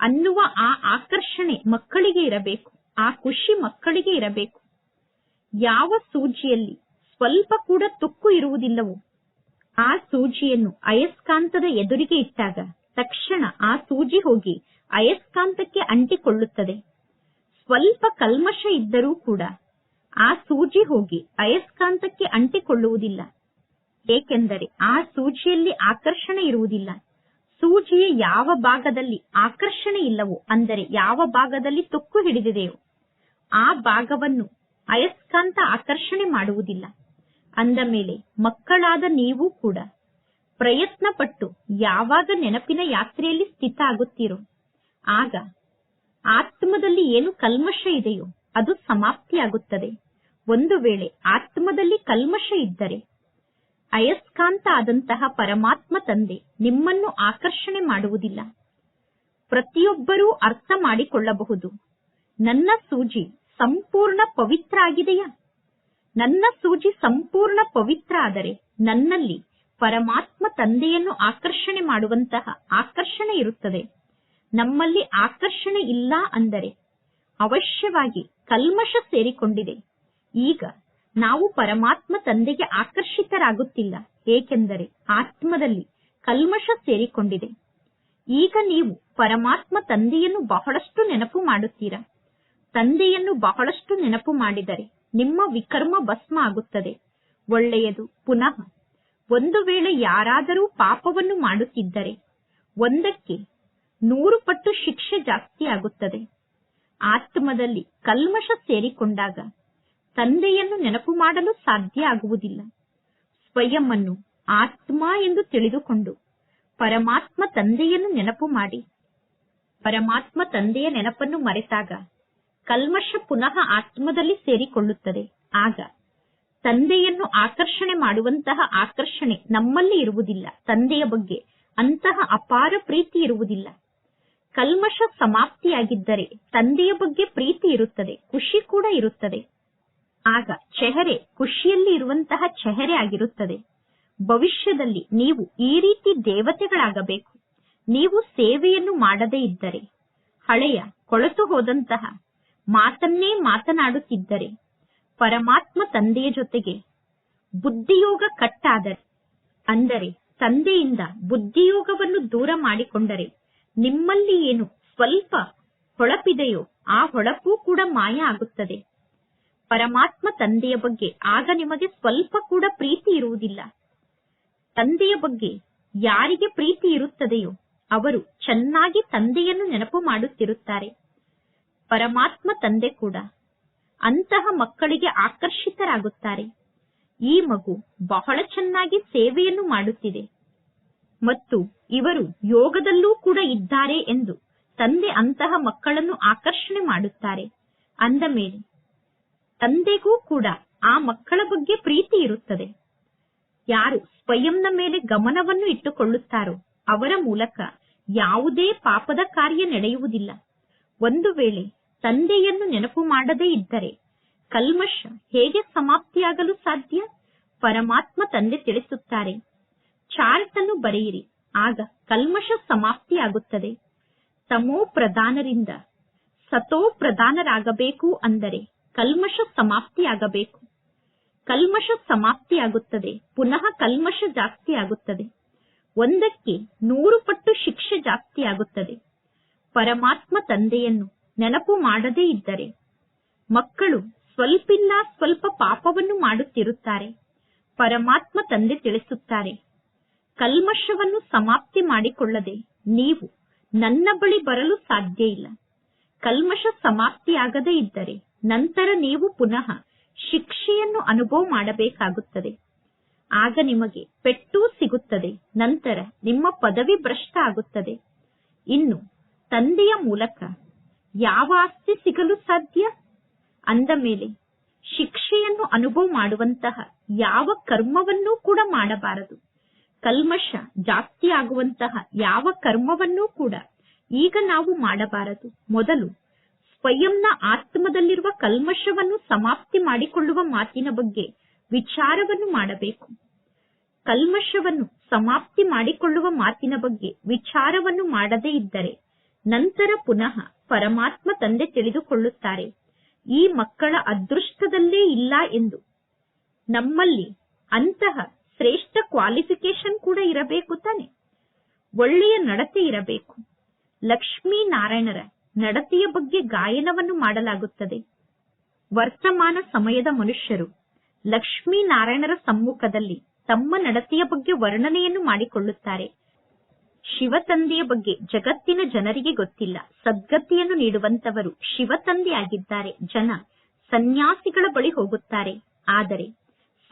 ಅನ್ನುವ ಆ ಆಕರ್ಷಣೆ ಮಕ್ಕಳಿಗೆ ಇರಬೇಕು, ಆ ಖುಷಿ ಮಕ್ಕಳಿಗೆ ಇರಬೇಕು. ಯಾವ ಸೂಜಿಯಲ್ಲಿ ಸ್ವಲ್ಪ ಕೂಡ ತುಕ್ಕು ಇರುವುದಿಲ್ಲವೋ, ಆ ಸೂಜಿಯನ್ನು ಅಯಸ್ಕಾಂತದ ಎದುರಿಗೆ ಇಟ್ಟಾಗ ತಕ್ಷಣ ಆ ಸೂಜಿ ಹೋಗಿ ಅಯಸ್ಕಾಂತಕ್ಕೆ ಅಂಟಿಕೊಳ್ಳುತ್ತದೆ. ಸ್ವಲ್ಪ ಕಲ್ಮಶ ಇದ್ದರೂ ಕೂಡ ಆ ಸೂಜಿ ಹೋಗಿ ಅಯಸ್ಕಾಂತಕ್ಕೆ ಅಂಟಿಕೊಳ್ಳುವುದಿಲ್ಲ. ಏಕೆಂದರೆ ಆ ಸೂಜಿಯಲ್ಲಿ ಆಕರ್ಷಣೆ ಇರುವುದಿಲ್ಲ. ಸೂಜಿಯ ಯಾವ ಭಾಗದಲ್ಲಿ ಆಕರ್ಷಣೆ ಇಲ್ಲವೋ, ಅಂದರೆ ಯಾವ ಭಾಗದಲ್ಲಿ ತುಕ್ಕು ಹಿಡಿದಿದೆಯೋ, ಆ ಭಾಗವನ್ನು ಅಯಸ್ಕಾಂತ ಆಕರ್ಷಣೆ ಮಾಡುವುದಿಲ್ಲ. ಅಂದ ಮೇಲೆ, ಮಕ್ಕಳಾದ ನೀವು ಕೂಡ ಪ್ರಯತ್ನ ಪಟ್ಟು ಯಾವಾಗ ನೆನಪಿನ ಯಾತ್ರೆಯಲ್ಲಿ ಸ್ಥಿತ ಆಗುತ್ತೀರೋ, ಆಗ ಆತ್ಮದಲ್ಲಿ ಏನು ಕಲ್ಮಶ ಇದೆಯೋ ಅದು ಸಮಾಪ್ತಿಯಾಗುತ್ತದೆ. ಒಂದು ವೇಳೆ ಆತ್ಮದಲ್ಲಿ ಕಲ್ಮಶ ಇದ್ದರೆ ಅಯಸ್ಕಾಂತ ಆದಂತಹ ಪರಮಾತ್ಮ ತಂದೆ ನಿಮ್ಮನ್ನು ಆಕರ್ಷಣೆ ಮಾಡುವುದಿಲ್ಲ. ಪ್ರತಿಯೊಬ್ಬರೂ ಅರ್ಥ ಮಾಡಿಕೊಳ್ಳಬಹುದು. ನನ್ನ ಸೂಜಿ ಸಂಪೂರ್ಣ ಪವಿತ್ರ ಆಗಿದೆಯಾ ನನ್ನ ಸೂಜಿ ಸಂಪೂರ್ಣ ಪವಿತ್ರ ಆದರೆ ನನ್ನಲ್ಲಿ ಪರಮಾತ್ಮ ತಂದೆಯನ್ನು ಆಕರ್ಷಣೆ ಮಾಡುವಂತಹ ಆಕರ್ಷಣೆ ಇರುತ್ತದೆ. ನಮ್ಮಲ್ಲಿ ಆಕರ್ಷಣೆ ಇಲ್ಲ ಅಂದರೆ ಅವಶ್ಯವಾಗಿ ಕಲ್ಮಶ ಸೇರಿಕೊಂಡಿದೆ. ಈಗ ನಾವು ಪರಮಾತ್ಮ ತಂದೆಗೆ ಆಕರ್ಷಿತರಾಗುತ್ತಿಲ್ಲ, ಏಕೆಂದರೆ ಆತ್ಮದಲ್ಲಿ ಕಲ್ಮಶ ಸೇರಿಕೊಂಡಿದೆ. ಈಗ ನೀವು ಪರಮಾತ್ಮ ತಂದೆಯನ್ನು ಬಹಳಷ್ಟು ನೆನಪು ಮಾಡುತ್ತೀರಾ. ತಂದೆಯನ್ನು ಬಹಳಷ್ಟು ನೆನಪು ಮಾಡಿದರೆ ನಿಮ್ಮ ವಿಕರ್ಮ ಭಸ್ಮ ಆಗುತ್ತದೆ. ಒಳ್ಳೆಯದು ಪುನಃ. ಒಂದು ವೇಳೆ ಯಾರಾದರೂ ಪಾಪವನ್ನು ಮಾಡುತ್ತಿದ್ದರೆ ಒಂದಕ್ಕೆ ನೂರು ಪಟ್ಟು ಶಿಕ್ಷೆ ಜಾಸ್ತಿ ಆಗುತ್ತದೆ. ಆತ್ಮದಲ್ಲಿ ಕಲ್ಮಶ ಸೇರಿಕೊಂಡಾಗ ತಂದೆಯನ್ನು ನೆನಪು ಮಾಡಲು ಸಾಧ್ಯ ಆಗುವುದಿಲ್ಲ. ಸ್ವಯಂ ಆತ್ಮ ಎಂದು ತಿಳಿದುಕೊಂಡು ಪರಮಾತ್ಮ ತಂದೆಯನ್ನು ನೆನಪು ಮಾಡಿ. ಪರಮಾತ್ಮ ತಂದೆಯ ನೆನಪನ್ನು ಮರೆತಾಗ ಕಲ್ಮಶ ಪುನಃ ಆತ್ಮದಲ್ಲಿ ಸೇರಿಕೊಳ್ಳುತ್ತದೆ. ಆಗ ತಂದೆಯನ್ನು ಆಕರ್ಷಣೆ ಮಾಡುವಂತಹ ಆಕರ್ಷಣೆ ನಮ್ಮಲ್ಲಿ ಇರುವುದಿಲ್ಲ. ತಂದೆಯ ಬಗ್ಗೆ ಅಂತಹ ಅಪಾರ ಪ್ರೀತಿ ಇರುವುದಿಲ್ಲ. ಕಲ್ಮಶ ಸಮಾಪ್ತಿಯಾಗಿದ್ದರೆ ತಂದೆಯ ಬಗ್ಗೆ ಪ್ರೀತಿ ಇರುತ್ತದೆ, ಖುಷಿ ಕೂಡ ಇರುತ್ತದೆ. ಆಗ ಚೆಹರೆ ಖುಷಿಯಲ್ಲಿ ಇರುವಂತಹ ಚೆಹರೆ ಆಗಿರುತ್ತದೆ. ಭವಿಷ್ಯದಲ್ಲಿ ನೀವು ಈ ರೀತಿ ದೇವತೆಗಳಾಗಬೇಕು. ನೀವು ಸೇವೆಯನ್ನು ಮಾಡದೇ ಇದ್ದರೆ, ಹಳೆಯ ಕೊಳತು ಹೋದಂತಹ ಮಾತನ್ನೇ ಮಾತನಾಡುತ್ತಿದ್ದರೆ, ಪರಮಾತ್ಮ ತಂದೆಯ ಜೊತೆಗೆ ಬುದ್ಧಿಯೋಗ ಕಟ್ಟಾದರೆ, ಅಂದರೆ ತಂದೆಯಿಂದ ಬುದ್ಧಿಯೋಗವನ್ನು ದೂರ ಮಾಡಿಕೊಂಡರೆ ನಿಮ್ಮಲ್ಲಿ ಏನು ಸ್ವಲ್ಪ ಹೊಳಪಿದೆಯೋ ಆ ಹೊಳಪು ಕೂಡ ಮಾಯ ಆಗುತ್ತದೆ. ಪರಮಾತ್ಮ ತಂದೆಯ ಬಗ್ಗೆ ಆಗ ನಿಮಗೆ ಸ್ವಲ್ಪ ಕೂಡ ಪ್ರೀತಿ ಇರುವುದಿಲ್ಲ. ತಂದೆಯ ಬಗ್ಗೆ ಯಾರಿಗೆ ಪ್ರೀತಿ ಇರುತ್ತದೆಯೋ ಅವರು ಚೆನ್ನಾಗಿ ತಂದೆಯನ್ನು ನೆನಪು ಮಾಡುತ್ತಿರುತ್ತಾರೆ. ಪರಮಾತ್ಮ ತಂದೆ ಕೂಡ ಅಂತಹ ಮಕ್ಕಳಿಗೆ ಆಕರ್ಷಿತರಾಗುತ್ತಾರೆ. ಈ ಮಗು ಬಹಳ ಚೆನ್ನಾಗಿ ಸೇವೆಯನ್ನು ಮಾಡುತ್ತಿದೆ. ಮತ್ತು ಇವರು ಯೋಗದಲ್ಲೂ ಕೂಡ ಇದ್ದಾರೆ ಎಂದು ತಂದೆ ಅಂತಹ ಮಕ್ಕಳನ್ನು ಆಕರ್ಷಣೆ ಮಾಡುತ್ತಾರೆ. ಅಂದ ಮೇಲೆ ತಂದೆಗೂ ಕೂಡ ಆ ಮಕ್ಕಳ ಬಗ್ಗೆ ಪ್ರೀತಿ ಇರುತ್ತದೆ. ಯಾರು ಸ್ವಯಂನ ಮೇಲೆ ಗಮನವನ್ನು ಇಟ್ಟುಕೊಳ್ಳುತ್ತಾರೋ ಅವರ ಮೂಲಕ ಯಾವುದೇ ಪಾಪದ ಕಾರ್ಯ ನಡೆಯುವುದಿಲ್ಲ. ಒಂದು ವೇಳೆ ತಂದೆಯನ್ನು ನೆನಪು ಮಾಡದೇ ಇದ್ದರೆ ಕಲ್ಮಶ ಹೇಗೆ ಸಮಾಪ್ತಿಯಾಗಲು ಸಾಧ್ಯ? ಪರಮಾತ್ಮ ತಂದೆ ತಿಳಿಸುತ್ತಾರೆ ಚಾರ್ಟ್ ಅನ್ನು ಬರೆಯಿರಿ, ಆಗ ಕಲ್ಮಶ ಸಮಾಪ್ತಿಯಾಗುತ್ತದೆ. ತಮೋ ಪ್ರಧಾನರಿಂದ ಸತೋ ಪ್ರಧಾನರಾಗಬೇಕು ಅಂದರೆ ಕಲ್ಮಶ ಸಮಾಪ್ತಿಯಾಗಬೇಕು. ಕಲ್ಮಶ ಸಮಾಪ್ತಿಯಾಗುತ್ತದೆ. ಪುನಃ ಕಲ್ಮಶ ಜಾಸ್ತಿ ಆಗುತ್ತದೆ ಒಂದಕ್ಕೆ ನೂರು ಪಟ್ಟು ಶಿಕ್ಷೆ ಜಾಸ್ತಿ ಆಗುತ್ತದೆ ಪರಮಾತ್ಮ ತಂದೆಯನ್ನು ನೆನಪು ಮಾಡದೇ ಇದ್ದರೆ ಮಕ್ಕಳು ಸ್ವಲ್ಪಿಲ್ಲ ಸ್ವಲ್ಪ ಪಾಪವನ್ನು ಮಾಡುತ್ತಿರುತ್ತಾರೆ. ಪರಮಾತ್ಮ ತಂದೆ ತಿಳಿಸುತ್ತಾರೆ, ಕಲ್ಮಶವನ್ನು ಸಮಾಪ್ತಿ ಮಾಡಿಕೊಳ್ಳದೆ ನೀವು ನನ್ನ ಬಳಿ ಬರಲು ಸಾಧ್ಯ ಇಲ್ಲ. ಕಲ್ಮಶ ಸಮಾಪ್ತಿಯಾಗದೇ ಇದ್ದರೆ ನಂತರ ನೀವು ಪುನಃ ಶಿಕ್ಷೆಯನ್ನು ಅನುಭವ ಮಾಡಬೇಕಾಗುತ್ತದೆ. ಆಗ ನಿಮಗೆ ಪೆಟ್ಟು ಸಿಗುತ್ತದೆ. ನಂತರ ನಿಮ್ಮ ಪದವಿ ಭ್ರಷ್ಟ ಆಗುತ್ತದೆ. ಇನ್ನು ತಂದೆಯ ಮೂಲಕ ಯಾವ ಆಸ್ತಿ ಸಿಗಲು ಸಾಧ್ಯ? ಅಂದ ಮೇಲೆ ಶಿಕ್ಷೆಯನ್ನು ಅನುಭವ ಮಾಡುವಂತಹ ಯಾವ ಕರ್ಮವನ್ನೂ ಕೂಡ ಮಾಡಬಾರದು. ಕಲ್ಮಶ ಜಾಸ್ತಿ ಆಗುವಂತಹ ಯಾವ ಕರ್ಮವನ್ನೂ ಕೂಡ ಈಗ ನಾವು ಮಾಡಬಾರದು. ಮೊದಲು ಸ್ವಯಂನ ಆತ್ಮದಲ್ಲಿರುವ ಕಲ್ಮಶವನ್ನು ಸಮಾಪ್ತಿ ಮಾಡಿಕೊಳ್ಳುವ ಮಾತಿನ ಬಗ್ಗೆ ವಿಚಾರವನ್ನು ಮಾಡಬೇಕು. ಕಲ್ಮಶವನ್ನು ಸಮಾಪ್ತಿ ಮಾಡಿಕೊಳ್ಳುವ ಮಾತಿನ ಬಗ್ಗೆ ವಿಚಾರವನ್ನು ಮಾಡದೇ ಇದ್ದರೆ ನಂತರ ಪುನಃ ಪರಮಾತ್ಮ ತಂದೆ ತಿಳಿದುಕೊಳ್ಳುತ್ತಾರೆ. ಈ ಮಕ್ಕಳ ಅದೃಷ್ಟದಲ್ಲೇ ಇಲ್ಲ ಎಂದು. ನಮ್ಮಲ್ಲಿ ಅಂತಹ ಶ್ರೇಷ್ಠ ಕ್ವಾಲಿಫಿಕೇಶನ್ ಕೂಡ ಇರಬೇಕು ತಾನೆ. ಒಳ್ಳೆಯ ನಡತೆ ಇರಬೇಕು. ಲಕ್ಷ್ಮೀ ನಾರಾಯಣರ ನಡತೆಯ ಬಗ್ಗೆ ಗಾಯನವನ್ನು ಮಾಡಲಾಗುತ್ತದೆ. ವರ್ತಮಾನ ಸಮಯದ ಮನುಷ್ಯರು ಲಕ್ಷ್ಮೀನಾರಾಯಣರ ಸಮ್ಮುಖದಲ್ಲಿ ತಮ್ಮ ನಡತೆಯ ಬಗ್ಗೆ ವರ್ಣನೆಯನ್ನು ಮಾಡಿಕೊಳ್ಳುತ್ತಾರೆ. ಶಿವತಂದೆಯ ಬಗ್ಗೆ ಜಗತ್ತಿನ ಜನರಿಗೆ ಗೊತ್ತಿಲ್ಲ. ಸದ್ಗತಿಯನ್ನು ನೀಡುವಂತವರು ಶಿವತಂದೆಯಾಗಿದ್ದಾರೆ ಜನ ಸನ್ಯಾಸಿಗಳ ಬಳಿ ಹೋಗುತ್ತಾರೆ. ಆದರೆ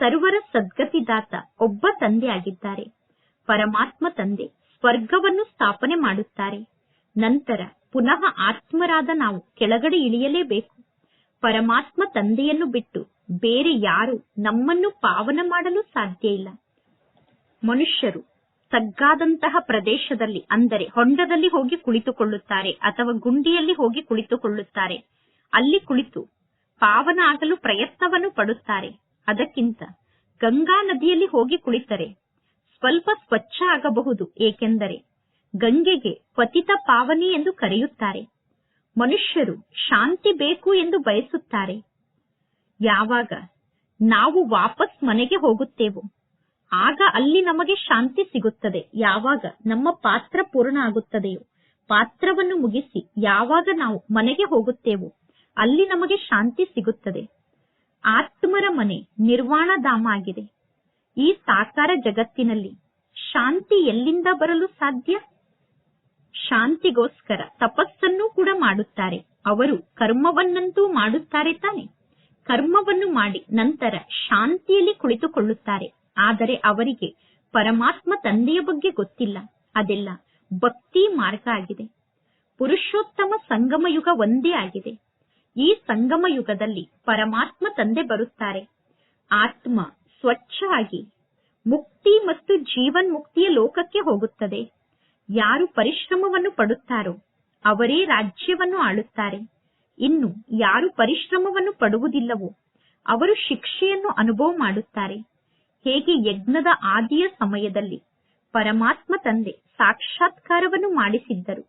ಸರ್ವರ ಸದ್ಗತಿದಾತ ಒಬ್ಬ ತಂದೆ ಆಗಿದ್ದಾರೆ. ಪರಮಾತ್ಮ ತಂದೆ ಸ್ವರ್ಗವನ್ನು ಸ್ಥಾಪನೆ ಮಾಡುತ್ತಾರೆ. ನಂತರ ಪುನಃ ಆತ್ಮರಾದ ನಾವು ಕೆಳಗಡೆ ಇಳಿಯಲೇಬೇಕು. ಪರಮಾತ್ಮ ತಂದೆಯನ್ನು ಬಿಟ್ಟು ಬೇರೆ ಯಾರು ನಮ್ಮನ್ನು ಪಾವನ ಮಾಡಲು ಸಾಧ್ಯ ಇಲ್ಲ. ಮನುಷ್ಯರು ತಗ್ಗಾದಂತಹ ಪ್ರದೇಶದಲ್ಲಿ ಅಂದರೆ ಹೊಂಡದಲ್ಲಿ ಹೋಗಿ ಕುಳಿತುಕೊಳ್ಳುತ್ತಾರೆ ಅಥವಾ ಗುಂಡಿಯಲ್ಲಿ ಹೋಗಿ ಕುಳಿತುಕೊಳ್ಳುತ್ತಾರೆ. ಅಲ್ಲಿ ಕುಳಿತು ಪಾವನ ಆಗಲು ಪ್ರಯತ್ನವನ್ನು ಪಡುತ್ತಾರೆ. ಅದಕ್ಕಿಂತ ಗಂಗಾ ನದಿಯಲ್ಲಿ ಹೋಗಿ ಕುಳಿತರೆ ಸ್ವಲ್ಪ ಸ್ವಚ್ಛ ಆಗಬಹುದು ಏಕೆಂದರೆ ಗಂಗೆಗೆ ಪತಿತ ಪಾವನಿ ಎಂದು ಕರೆಯುತ್ತಾರೆ. ಮನುಷ್ಯರು ಶಾಂತಿ ಬೇಕು ಎಂದು ಬಯಸುತ್ತಾರೆ. ಯಾವಾಗ ನಾವು ವಾಪಸ್ ಮನೆಗೆ ಹೋಗುತ್ತೇವೋ, ಆಗ ಅಲ್ಲಿ ನಮಗೆ ಶಾಂತಿ ಸಿಗುತ್ತದೆ. ಯಾವಾಗ ನಮ್ಮ ಪಾತ್ರ ಪೂರ್ಣ ಆಗುತ್ತದೆಯೋ, ಪಾತ್ರವನ್ನು ಮುಗಿಸಿ ಯಾವಾಗ ನಾವು ಮನೆಗೆ ಹೋಗುತ್ತೇವೋ, ಅಲ್ಲಿ ನಮಗೆ ಶಾಂತಿ ಸಿಗುತ್ತದೆ. ಆತ್ಮರ ಮನೆ ನಿರ್ವಾಣ ಧಾಮ ಆಗಿದೆ. ಈ ಸಾಕಾರ ಜಗತ್ತಿನಲ್ಲಿ ಶಾಂತಿ ಎಲ್ಲಿಂದ ಬರಲು ಸಾಧ್ಯ? ಶಾಂತಿಗೋಸ್ಕರ ತಪಸ್ಸನ್ನು ಕೂಡ ಮಾಡುತ್ತಾರೆ. ಅವರು ಕರ್ಮವನ್ನಂತೂ ಮಾಡುತ್ತಾರೆ ತಾನೆ. ಕರ್ಮವನ್ನು ಮಾಡಿ ನಂತರ ಶಾಂತಿಯಲ್ಲಿ ಕುಳಿತುಕೊಳ್ಳುತ್ತಾರೆ. ಆದರೆ ಅವರಿಗೆ ಪರಮಾತ್ಮ ತಂದೆಯ ಬಗ್ಗೆ ಗೊತ್ತಿಲ್ಲ. ಅದೆಲ್ಲ ಭಕ್ತಿ ಮಾರ್ಗ ಆಗಿದೆ. ಪುರುಷೋತ್ತಮ ಸಂಗಮ ಯುಗ ಒಂದೇ ಆಗಿದೆ. ಈ ಸಂಗಮ ಯುಗದಲ್ಲಿ ಪರಮಾತ್ಮ ತಂದೆ ಬರುತ್ತಾರೆ. ಆತ್ಮ ಸ್ವಚ್ಛ ಆಗಿ ಮುಕ್ತಿ ಮತ್ತು ಜೀವನ್ ಮುಕ್ತಿಯ ಲೋಕಕ್ಕೆ ಹೋಗುತ್ತದೆ. ಯಾರು ಪರಿಶ್ರಮವನ್ನು ಪಡುತ್ತಾರೋ ಅವರೇ ರಾಜ್ಯವನ್ನು ಆಳುತ್ತಾರೆ. ಇನ್ನು ಯಾರು ಪರಿಶ್ರಮವನ್ನು ಪಡುವುದಿಲ್ಲವೋ ಅವರು ಶಿಕ್ಷೆಯನ್ನು ಅನುಭವ ಮಾಡುತ್ತಾರೆ. ಹೇಗೆ ಯಜ್ಞದ ಆದಿಯ ಸಮಯದಲ್ಲಿ ಪರಮಾತ್ಮ ತಂದೆ ಸಾಕ್ಷಾತ್ಕಾರವನ್ನು ಮಾಡಿಸಿದ್ದರು.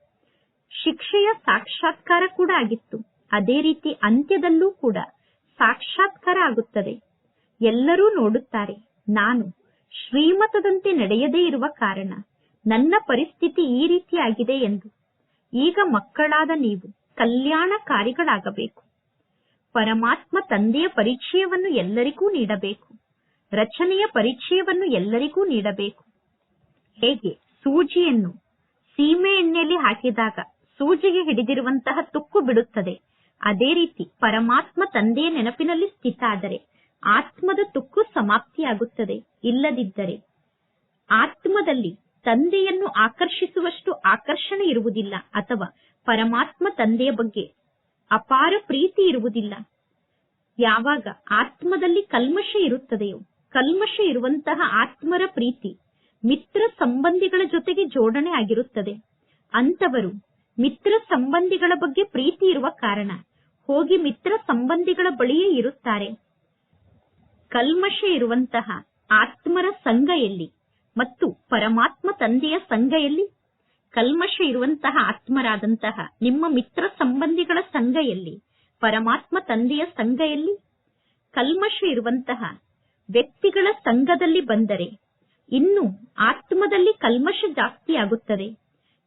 ಶಿಕ್ಷೆಯ ಸಾಕ್ಷಾತ್ಕಾರ ಕೂಡ ಆಗಿತ್ತು. ಅದೇ ರೀತಿ ಅಂತ್ಯದಲ್ಲೂ ಕೂಡ ಸಾಕ್ಷಾತ್ಕಾರ ಆಗುತ್ತದೆ. ಎಲ್ಲರೂ ನೋಡುತ್ತಾರೆ. ನಾನು ಶ್ರೀಮತದಂತೆ ನಡೆಯದೇ ಇರುವ ಕಾರಣ. ನನ್ನ ಪರಿಸ್ಥಿತಿ ಈ ರೀತಿಯಾಗಿದೆ ಎಂದು. ಈಗ ಮಕ್ಕಳಾದ ನೀವು ಕಲ್ಯಾಣಕಾರಿಗಳಾಗಬೇಕು. ಪರಮಾತ್ಮ ತಂದೆಯ ಪರಿಚಯವನ್ನು ಎಲ್ಲರಿಗೂ ನೀಡಬೇಕು. ರಚನೆಯ ಪರಿಚಯವನ್ನು ಎಲ್ಲರಿಗೂ ನೀಡಬೇಕು. ಹೇಗೆ? ಸೂಜಿಯನ್ನು ಸೀಮೆ ಎಣ್ಣೆಯಲ್ಲಿ ಹಾಕಿದಾಗ ಸೂಜಿಗೆ ಹಿಡಿದಿರುವಂತಹ ತುಕ್ಕು ಬಿಡುತ್ತದೆ. ಅದೇ ರೀತಿ ಪರಮಾತ್ಮ ತಂದೆಯ ನೆನಪಿನಲ್ಲಿ ಸ್ಥಿತ ಆದರೆ ಆತ್ಮದ ತುಕ್ಕು ಸಮಾಪ್ತಿಯಾಗುತ್ತದೆ. ಇಲ್ಲದಿದ್ದರೆ ಆತ್ಮದಲ್ಲಿ ತಂದೆಯನ್ನು ಆಕರ್ಷಿಸುವಷ್ಟು ಆಕರ್ಷಣೆ ಇರುವುದಿಲ್ಲ ಅಥವಾ ಪರಮಾತ್ಮ ತಂದೆಯ ಬಗ್ಗೆ ಅಪಾರ ಪ್ರೀತಿ ಇರುವುದಿಲ್ಲ. ಯಾವಾಗ ಆತ್ಮದಲ್ಲಿ ಕಲ್ಮಶ ಇರುತ್ತದೆಯೋ, ಕಲ್ಮಶ ಇರುವಂತಹ ಆತ್ಮರ ಪ್ರೀತಿ ಮಿತ್ರ ಸಂಬಂಧಿಗಳ ಜೊತೆಗೆ ಜೋಡಣೆ ಆಗಿರುತ್ತದೆ. ಅಂತವರು ಮಿತ್ರ ಸಂಬಂಧಿಗಳ ಬಗ್ಗೆ ಪ್ರೀತಿ ಇರುವ ಕಾರಣ ಹೋಗಿ ಮಿತ್ರ ಸಂಬಂಧಿಗಳ ಬಳಿಯೇ ಇರುತ್ತಾರೆ. ಕಲ್ಮಶ ಇರುವಂತಹ ಆತ್ಮರ ಸಂಘ ಎಲ್ಲಿ? ಮತ್ತು ಪರಮಾತ್ಮ ತಂದೆಯ ಸಂಘೆಯಲ್ಲಿ ಕಲ್ಮಶ ಇರುವಂತಹ ಆತ್ಮರಾದಂತಹ ನಿಮ್ಮ ಮಿತ್ರ ಸಂಬಂಧಿಗಳ ಸಂಘೆಯಲ್ಲಿ, ಪರಮಾತ್ಮ ತಂದೆಯ ಸಂಘೆಯಲ್ಲಿ ಕಲ್ಮಶ ಇರುವಂತಹ ವ್ಯಕ್ತಿಗಳ ಸಂಘದಲ್ಲಿ ಬಂದರೆ ಇನ್ನು ಆತ್ಮದಲ್ಲಿ ಕಲ್ಮಶ ಜಾಸ್ತಿ ಆಗುತ್ತದೆ.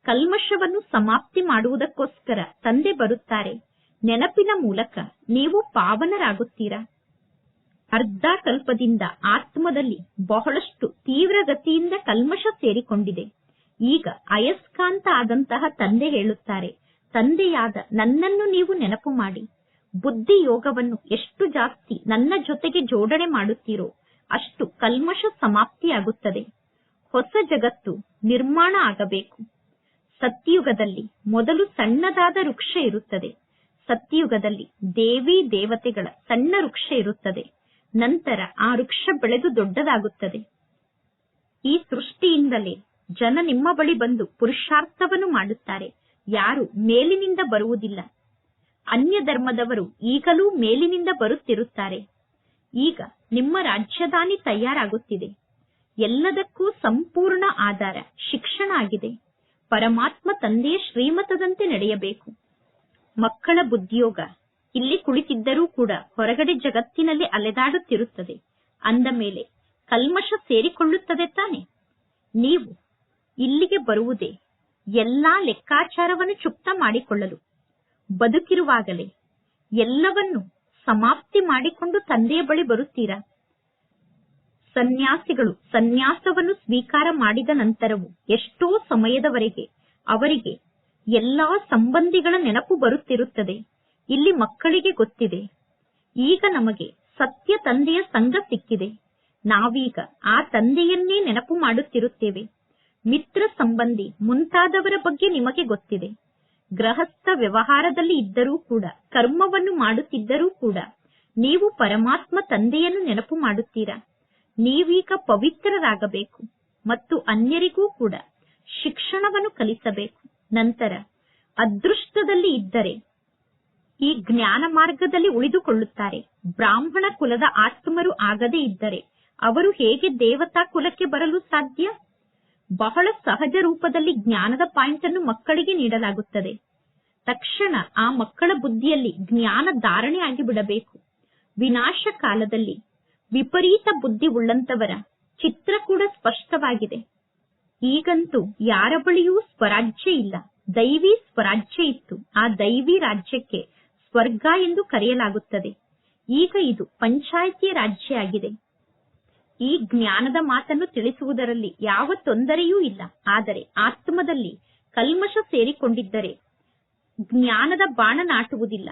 ಕಲ್ಮಶವನ್ನು ಸಮಾಪ್ತಿ ಮಾಡುವುದಕ್ಕೋಸ್ಕರ ತಂದೆ ಬರುತ್ತಾರೆ. ನೆನಪಿನ ಮೂಲಕ ನೀವು ಪಾವನರಾಗುತ್ತೀರಾ? ಅರ್ಧ ಕಲ್ಪದಿಂದ ಆತ್ಮದಲ್ಲಿ ಬಹಳಷ್ಟು ತೀವ್ರಗತಿಯಿಂದ ಕಲ್ಮಶ ಸೇರಿಕೊಂಡಿದೆ. ಈಗ ಅಯಸ್ಕಾಂತ ಆದಂತಹ ತಂದೆ ಹೇಳುತ್ತಾರೆ, ತಂದೆಯಾದ ನನ್ನನ್ನು ನೀವು ನೆನಪು ಮಾಡಿ. ಬುದ್ಧಿ ಯೋಗವನ್ನು ಎಷ್ಟು ಜಾಸ್ತಿ ನನ್ನ ಜೊತೆಗೆ ಜೋಡಣೆ ಮಾಡುತ್ತೀರೋ ಅಷ್ಟು ಕಲ್ಮಶ ಸಮಾಪ್ತಿಯಾಗುತ್ತದೆ. ಹೊಸ ಜಗತ್ತು ನಿರ್ಮಾಣ ಆಗಬೇಕು. ಸತ್ಯುಗದಲ್ಲಿ ಮೊದಲು ಸಣ್ಣದಾದ ವೃಕ್ಷ ಇರುತ್ತದೆ. ಸತ್ಯುಗದಲ್ಲಿ ದೇವಿ ದೇವತೆಗಳ ಸಣ್ಣ ವೃಕ್ಷ ಇರುತ್ತದೆ. ನಂತರ ಆ ವೃಕ್ಷ ಬೆಳೆದು ದೊಡ್ಡದಾಗುತ್ತದೆ. ಈ ಸೃಷ್ಟಿಯಿಂದಲೇ ಜನ ನಿಮ್ಮ ಬಳಿ ಬಂದು ಪುರುಷಾರ್ಥವನ್ನು ಮಾಡುತ್ತಾರೆ. ಯಾರು ಮೇಲಿನಿಂದ ಬರುವುದಿಲ್ಲ. ಅನ್ಯ ಧರ್ಮದವರು ಈಗಲೂ ಮೇಲಿನಿಂದ ಬರುತ್ತಿರುತ್ತಾರೆ. ಈಗ ನಿಮ್ಮ ರಾಜ್ಯದಾನಿ ತಯಾರಾಗುತ್ತಿದೆ. ಎಲ್ಲದಕ್ಕೂ ಸಂಪೂರ್ಣ ಆಧಾರ, ಶಿಕ್ಷಣ ಆಗಿದೆ. ಪರಮಾತ್ಮ ತಂದೆಯ ಶ್ರೀಮತದಂತೆ ನಡೆಯಬೇಕು. ಮಕ್ಕಳ ಬುದ್ಧಿಯೋಗ ಇಲ್ಲಿ ಕುಳಿತಿದ್ದರೂ ಕೂಡ ಹೊರಗಡೆ ಜಗತ್ತಿನಲ್ಲಿ ಅಲೆದಾಡುತ್ತಿರುತ್ತದೆ. ಅಂದ ಮೇಲೆ, ಕಲ್ಮಶ ಸೇರಿಕೊಳ್ಳುತ್ತದೆ ತಾನೆ? ನೀವು ಇಲ್ಲಿಗೆ ಬರುವುದೇ ಎಲ್ಲಾ ಲೆಕ್ಕಾಚಾರವನ್ನು ಚುಕ್ತ ಮಾಡಿಕೊಳ್ಳಲು. ಬದುಕಿರುವಾಗಲೇ ಎಲ್ಲವನ್ನು ಸಮಾಪ್ತಿ ಮಾಡಿಕೊಂಡು ತಂದೆಯ ಬಳಿ ಬರುತ್ತೀರಾ? ಸನ್ಯಾಸಿಗಳು ಸನ್ಯಾಸವನ್ನು ಸ್ವೀಕಾರ ಮಾಡಿದ ನಂತರವೂ ಎಷ್ಟೋ ಸಮಯದವರೆಗೆ ಅವರಿಗೆ ಎಲ್ಲಾ ಸಂಬಂಧಿಗಳ ನೆನಪು ಬರುತ್ತಿರುತ್ತದೆ. ಇಲ್ಲಿ ಮಕ್ಕಳಿಗೆ ಗೊತ್ತಿದೆ. ಈಗ ನಮಗೆ ಸತ್ಯ ತಂದೆಯ ಸಂಘ ಸಿಕ್ಕಿದೆ. ನಾವೀಗ ಆ ತಂದೆಯನ್ನೇ ನೆನಪು ಮಾಡುತ್ತಿರುತ್ತೇವೆ. ಮಿತ್ರ ಸಂಬಂಧಿ ಮುಂತಾದವರ ಬಗ್ಗೆ ನಿಮಗೆ ಗೊತ್ತಿದೆ. ಗೃಹಸ್ಥ ವ್ಯವಹಾರದಲ್ಲಿ ಇದ್ದರೂ ಕೂಡ, ಕರ್ಮವನ್ನು ಮಾಡುತ್ತಿದ್ದರೂ ಕೂಡ, ನೀವು ಪರಮಾತ್ಮ ತಂದೆಯನ್ನು ನೆನಪು ಮಾಡುತ್ತೀರಾ? ನೀವೀಗ ಪವಿತ್ರರಾಗಬೇಕು ಮತ್ತು ಅನ್ಯರಿಗೂ ಕೂಡ ಶಿಕ್ಷಣವನ್ನು ಕಲಿಸಬೇಕು. ನಂತರ, ಅದೃಷ್ಟದಲ್ಲಿ ಇದ್ದರೆ ಈ ಜ್ಞಾನ ಮಾರ್ಗದಲ್ಲಿ ಉಳಿದುಕೊಳ್ಳುತ್ತಾರೆ. ಬ್ರಾಹ್ಮಣ ಕುಲದ ಆತ್ಮರು ಆಗದೇ ಇದ್ದರೆ ಅವರು ಹೇಗೆ ದೇವತಾ ಕುಲಕ್ಕೆ ಬರಲು ಸಾಧ್ಯ? ಬಹಳ ಸಹಜ ರೂಪದಲ್ಲಿ ಜ್ಞಾನದ ಪಾಯಿಂಟ್ ಅನ್ನು ಮಕ್ಕಳಿಗೆ ನೀಡಲಾಗುತ್ತದೆ. ತಕ್ಷಣ ಆ ಮಕ್ಕಳ ಬುದ್ಧಿಯಲ್ಲಿ ಜ್ಞಾನ ಧಾರಣೆ ಆಗಿ ಬಿಡಬೇಕು. ವಿನಾಶ ಕಾಲದಲ್ಲಿ ವಿಪರೀತ ಬುದ್ಧಿ ಉಳ್ಳಂತವರ ಚಿತ್ರ ಕೂಡ ಸ್ಪಷ್ಟವಾಗಿದೆ. ಈಗಂತೂ ಯಾರ ಬಳಿಯೂ ಸ್ವರಾಜ್ಯ ಇಲ್ಲ. ದೈವಿ ಸ್ವರಾಜ್ಯ ಇತ್ತು. ಆ ದೈವಿ ರಾಜ್ಯಕ್ಕೆ ಸ್ವರ್ಗ ಎಂದು ಕರೆಯಲಾಗುತ್ತದೆ. ಈಗ ಇದು ಪಂಚಾಯಿತಿಯ ರಾಜ್ಯ ಆಗಿದೆ ಈ ಜ್ಞಾನದ ಮಾತನ್ನು ತಿಳಿಸುವುದರಲ್ಲಿ ಯಾವ ತೊಂದರೆಯೂ ಇಲ್ಲ. ಆದರೆ ಆತ್ಮದಲ್ಲಿ ಕಲ್ಮಶ ಸೇರಿಕೊಂಡಿದ್ದರೆ ಜ್ಞಾನದ ಬಾಣ ನಾಟುವುದಿಲ್ಲ.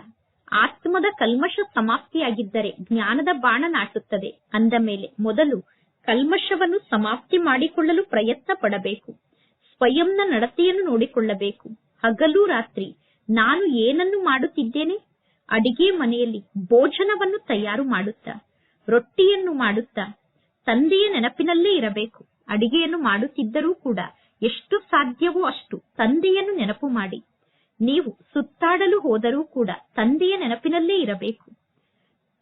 ಆತ್ಮದ ಕಲ್ಮಶ ಸಮಾಪ್ತಿಯಾಗಿದ್ದರೆ ಜ್ಞಾನದ ಬಾಣ ನಾಟುತ್ತದೆ. ಅಂದ ಮೇಲೆ ಮೊದಲು ಕಲ್ಮಶವನ್ನು ಸಮಾಪ್ತಿ ಮಾಡಿಕೊಳ್ಳಲು ಪ್ರಯತ್ನ ಪಡಬೇಕು ಸ್ವಯಂನ ನಡತೆಯನ್ನು ನೋಡಿಕೊಳ್ಳಬೇಕು. ಹಗಲು ರಾತ್ರಿ ನಾನು ಏನನ್ನು ಮಾಡುತ್ತಿದ್ದೇನೆ? ಅಡಿಗೆ ಮನೆಯಲ್ಲಿ ಭೋಜನವನ್ನು ತಯಾರು ಮಾಡುತ್ತಾ, ರೊಟ್ಟಿಯನ್ನು ಮಾಡುತ್ತ, ತಂದೆಯ ನೆನಪಿನಲ್ಲೇ ಇರಬೇಕು. ಅಡಿಗೆಯನ್ನು ಮಾಡುತ್ತಿದ್ದರೂ ಕೂಡ ಎಷ್ಟು ಸಾಧ್ಯವೋ ಅಷ್ಟು ತಂದೆಯನ್ನು ನೆನಪು ಮಾಡಿ. ನೀವು ಸುತ್ತಾಡಲು ಹೋದರೂ ಕೂಡ ತಂದೆಯ ನೆನಪಿನಲ್ಲೇ ಇರಬೇಕು.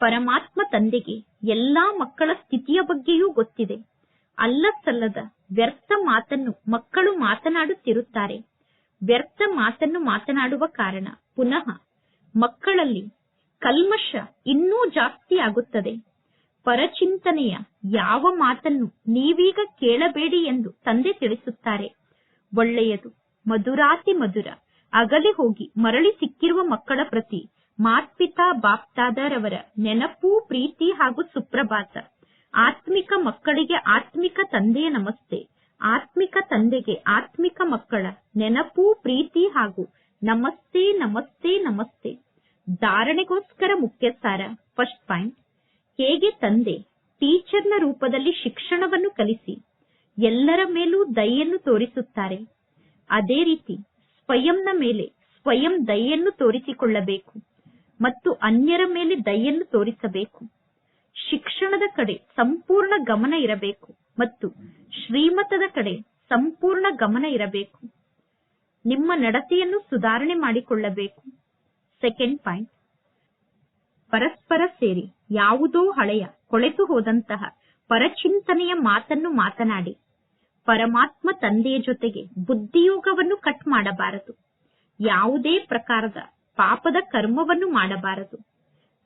ಪರಮಾತ್ಮ ತಂದೆಗೆ ಎಲ್ಲಾ ಮಕ್ಕಳ ಸ್ಥಿತಿಯ ಬಗ್ಗೆಯೂ ಗೊತ್ತಿದೆ. ಅಲ್ಲ ಸಲ್ಲದ ವ್ಯರ್ಥ ಮಾತನ್ನು ಮಕ್ಕಳು ಮಾತನಾಡುತ್ತಿರುತ್ತಾರೆ. ವ್ಯರ್ಥ ಮಾತನ್ನು ಮಾತನಾಡುವ ಕಾರಣ ಪುನಃ ಮಕ್ಕಳಲ್ಲಿ ಕಲ್ಮಶ ಇನ್ನೂ ಜಾಸ್ತಿ ಆಗುತ್ತದೆ. ಪರಚಿಂತನೆಯ ಯಾವ ಮಾತನ್ನು ನೀವೀಗ ಕೇಳಬೇಡಿ ಎಂದು ತಂದೆ ತಿಳಿಸುತ್ತಾರೆ. ಒಳ್ಳೆಯದು, ಮಧುರಾತಿ ಮಧುರ, ಅಗಲಿ ಹೋಗಿ ಮರಳಿ ಸಿಕ್ಕಿರುವ ಮಕ್ಕಳ ಪ್ರತಿ ಮಾತ್ಪಿತಾ ಬಾಪ್ತಾದರವರ ನೆನಪು, ಪ್ರೀತಿ ಹಾಗೂ ಸುಪ್ರಭಾತ. ಆತ್ಮಿಕ ಮಕ್ಕಳಿಗೆ ಆತ್ಮಿಕ ತಂದೆಯ ನಮಸ್ತೆ. ಆತ್ಮಿಕ ತಂದೆಗೆ ಆತ್ಮಿಕ ಮಕ್ಕಳ ನೆನಪು, ಪ್ರೀತಿ ಹಾಗೂ ನಮಸ್ತೆ ನಮಸ್ತೆ ನಮಸ್ತೆ. ಧಾರಣೆಗೋಸ್ಕರ ಮುಖ್ಯ ಸಾರ ಫಸ್ಟ್ ಪಾಯಿಂಟ್, ಹೇಗೆ ತಂದೆ, ಟೀಚರ್ನ ರೂಪದಲ್ಲಿ ಶಿಕ್ಷಣವನ್ನು ಕಲಿಸಿ, ಎಲ್ಲರ ಮೇಲೂ ದಯೆಯನ್ನು ತೋರಿಸುತ್ತಾರೆ. ಅದೇ ರೀತಿ ಸ್ವಯಂನ ಮೇಲೆ ಸ್ವಯಂ ದಯೆಯನ್ನು ತೋರಿಸಿಕೊಳ್ಳಬೇಕು ಮತ್ತು ಅನ್ಯರ ಮೇಲೆ ದಯೆಯನ್ನು ತೋರಿಸಬೇಕು. ಶಿಕ್ಷಣದ ಕಡೆ ಸಂಪೂರ್ಣ ಗಮನ ಇರಬೇಕು ಮತ್ತು ಶ್ರೀಮತದ ಕಡೆ ಸಂಪೂರ್ಣ ಗಮನ ಇರಬೇಕು. ನಿಮ್ಮ ನಡತೆಯನ್ನು ಸುಧಾರಣೆ ಮಾಡಿಕೊಳ್ಳಬೇಕು. ಸೆಕೆಂಡ್ ಪಾಯಿಂಟ್ ಪರಸ್ಪರ ಸೇರಿ ಯಾವುದೋ ಹಳೆಯ, ಕೊಳೆತು ಹೋದಂತಹ ಪರಚಿಂತನೆಯ ಮಾತನ್ನು ಮಾತನಾಡಿ. ಪರಮಾತ್ಮ ತಂದೆಯ ಜೊತೆಗೆ ಬುದ್ಧಿಯೋಗವನ್ನು ಕಟ್ ಮಾಡಬಾರದು. ಯಾವುದೇ ಪ್ರಕಾರದ ಪಾಪದ ಕರ್ಮವನ್ನು ಮಾಡಬಾರದು.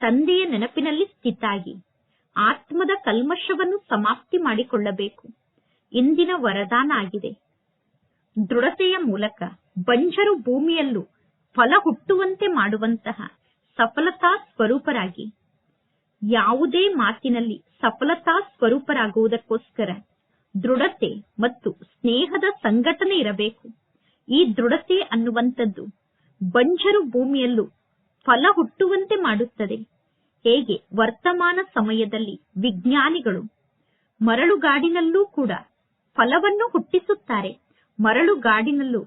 ತಂದೆಯ ನೆನಪಿನಲ್ಲಿ ಸ್ಥಿತಾಗಿ ಆತ್ಮದ ಕಲ್ಮಶವನ್ನು ಸಮಾಪ್ತಿ ಮಾಡಿಕೊಳ್ಳಬೇಕು. ಇಂದಿನ ವರದಾನ ಆಗಿದೆ. ದೃಢತೆಯ ಮೂಲಕ ಬಂಜರು ಭೂಮಿಯಲ್ಲೂ ಫಲ ಹುಟ್ಟುವಂತೆ ಮಾಡುವಂತಹ ಸಫಲತಾ ಸ್ವರೂಪರಾಗಿ. ಯಾವುದೇ ಮಾತಿನಲ್ಲಿ ಸಫಲತಾ ಸ್ವರೂಪರಾಗುವುದಕ್ಕೋಸ್ಕರ ದೃಢತೆ ಮತ್ತು ಸ್ನೇಹದ ಸಂಘಟನೆ ಇರಬೇಕು. ಈ ದೃಢತೆ ಅನ್ನುವಂಥದ್ದು ಬಂಜರು ಭೂಮಿಯಲ್ಲೂ ಫಲ ಹುಟ್ಟುವಂತೆ ಮಾಡುತ್ತದೆ. ಹೇಗೆ? ವರ್ತಮಾನ ಸಮಯದಲ್ಲಿ ವಿಜ್ಞಾನಿಗಳು ಮರಳುಗಾಡಿನಲ್ಲೂ ಕೂಡ ಫಲವನ್ನು ಹುಟ್ಟಿಸುತ್ತಾರೆ. ಮರಳುಗಾಡಿನಲ್ಲೂ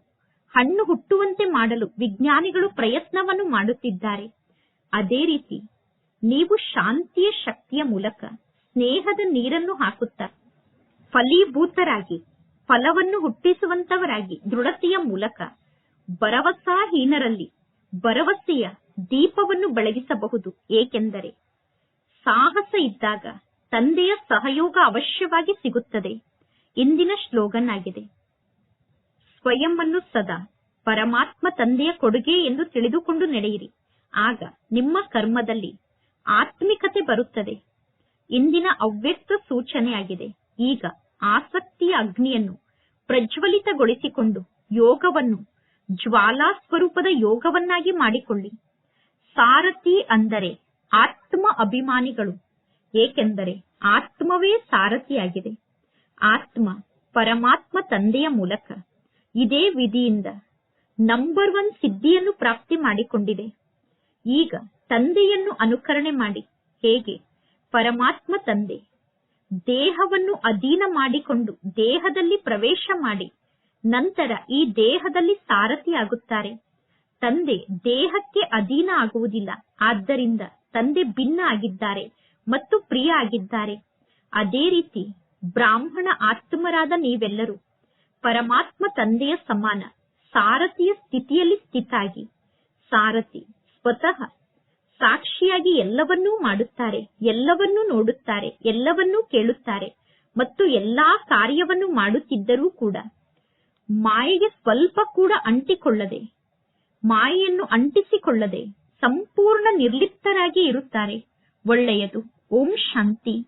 ಹಣ್ಣು ಹುಟ್ಟುವಂತೆ ಮಾಡಲು ವಿಜ್ಞಾನಿಗಳು ಪ್ರಯತ್ನವನ್ನು ಮಾಡುತ್ತಿದ್ದಾರೆ. ಅದೇ ರೀತಿ ನೀವು ಶಾಂತಿಯ ಶಕ್ತಿಯ ಮೂಲಕ ಸ್ನೇಹದ ನೀರನ್ನು ಹಾಕುತ್ತಾ ಫಲೀಭೂತರಾಗಿ, ಫಲವನ್ನು ಹುಟ್ಟಿಸುವಂತವರಾಗಿ ದೃಢತೆಯ ಮೂಲಕ ಭರವಸಾಹೀನರಲ್ಲಿ ಭರವಸೆಯ ದೀಪವನ್ನು ಬೆಳಗಿಸಬಹುದು. ಏಕೆಂದರೆ ಸಾಹಸ ಇದ್ದಾಗ ತಂದೆಯ ಸಹಯೋಗ ಅವಶ್ಯವಾಗಿ ಸಿಗುತ್ತದೆ. ಇಂದಿನ ಸ್ಲೋಗನ್ ಆಗಿದೆ ಸ್ವಯಂ ಸದಾ ಪರಮಾತ್ಮ ತಂದೆಯ ಕೊಡುಗೆ ಎಂದು ತಿಳಿದುಕೊಂಡು ನಡೆಯಿರಿ. ಆಗ ನಿಮ್ಮ ಕರ್ಮದಲ್ಲಿ ಆತ್ಮಿಕತೆ ಬರುತ್ತದೆ. ಇಂದಿನ ಅವ್ಯಕ್ತ ಸೂಚನೆಯಾಗಿದೆ. ಈಗ ಆಸಕ್ತಿಯ ಅಗ್ನಿಯನ್ನು ಪ್ರಜ್ವಲಿತಗೊಳಿಸಿಕೊಂಡು ಯೋಗವನ್ನು ಜ್ವಾಲಾ ಸ್ವರೂಪದ ಯೋಗವನ್ನಾಗಿ ಮಾಡಿಕೊಳ್ಳಿ. ಸಾರಥಿ ಅಂದರೆ ಆತ್ಮ ಅಭಿಮಾನಿಗಳು. ಏಕೆಂದರೆ ಆತ್ಮವೇ ಸಾರಥಿಯಾಗಿದೆ. ಆತ್ಮ ಪರಮಾತ್ಮ ತಂದೆಯ ಮೂಲಕ ಇದೇ ವಿಧಿಯಿಂದ ನಂಬರ್ ಒನ್ ಸಿದ್ಧಿಯನ್ನು ಪ್ರಾಪ್ತಿ ಮಾಡಿಕೊಂಡಿದೆ. ಈಗ ತಂದೆಯನ್ನು ಅನುಕರಣೆ ಮಾಡಿ. ಹೇಗೆ? ಪರಮಾತ್ಮ ತಂದೆ. ದೇಹವನ್ನು ಅಧೀನ ಮಾಡಿಕೊಂಡು ದೇಹದಲ್ಲಿ ಪ್ರವೇಶ ಮಾಡಿ. ನಂತರ ಈ ದೇಹದಲ್ಲಿ ಸಾರಥಿಯಾಗುತ್ತಾರೆ. ತಂದೆ ದೇಹಕ್ಕೆ ಅಧೀನ ಆಗುವುದಿಲ್ಲ. ಆದ್ದರಿಂದ ತಂದೆ ಭಿನ್ನ ಆಗಿದ್ದಾರೆ ಮತ್ತು ಪ್ರಿಯ ಆಗಿದ್ದಾರೆ. ಅದೇ ರೀತಿ ಬ್ರಾಹ್ಮಣ ಆತ್ಮರಾದ ನೀವೆಲ್ಲರೂ ಪರಮಾತ್ಮ ತಂದೆಯ ಸಮಾನ, ಸಾರಥಿಯ ಸ್ಥಿತಿಯಲ್ಲಿ ಸ್ಥಿತಾಗಿ. ಸಾರಥಿ ಸ್ವತಃ ಸಾಕ್ಷಿಯಾಗಿ ಎಲ್ಲವನ್ನೂ ಮಾಡುತ್ತಾರೆ, ಎಲ್ಲವನ್ನೂ ನೋಡುತ್ತಾರೆ, ಎಲ್ಲವನ್ನೂ ಕೇಳುತ್ತಾರೆ ಮತ್ತು ಎಲ್ಲಾ ಕಾರ್ಯವನ್ನು ಮಾಡುತ್ತಿದ್ದರೂ ಕೂಡ. ಮಾಯೆಗೆ ಸ್ವಲ್ಪ ಕೂಡ ಅಂಟಿಕೊಳ್ಳದೆ, ಮಾಯೆಯನ್ನು ಅಂಟಿಸಿಕೊಳ್ಳದೆ ಸಂಪೂರ್ಣ ನಿರ್ಲಿಪ್ತರಾಗಿ ಇರುತ್ತಾರೆ. ಒಳ್ಳೆಯದು. ಓಂ ಶಾಂತಿ.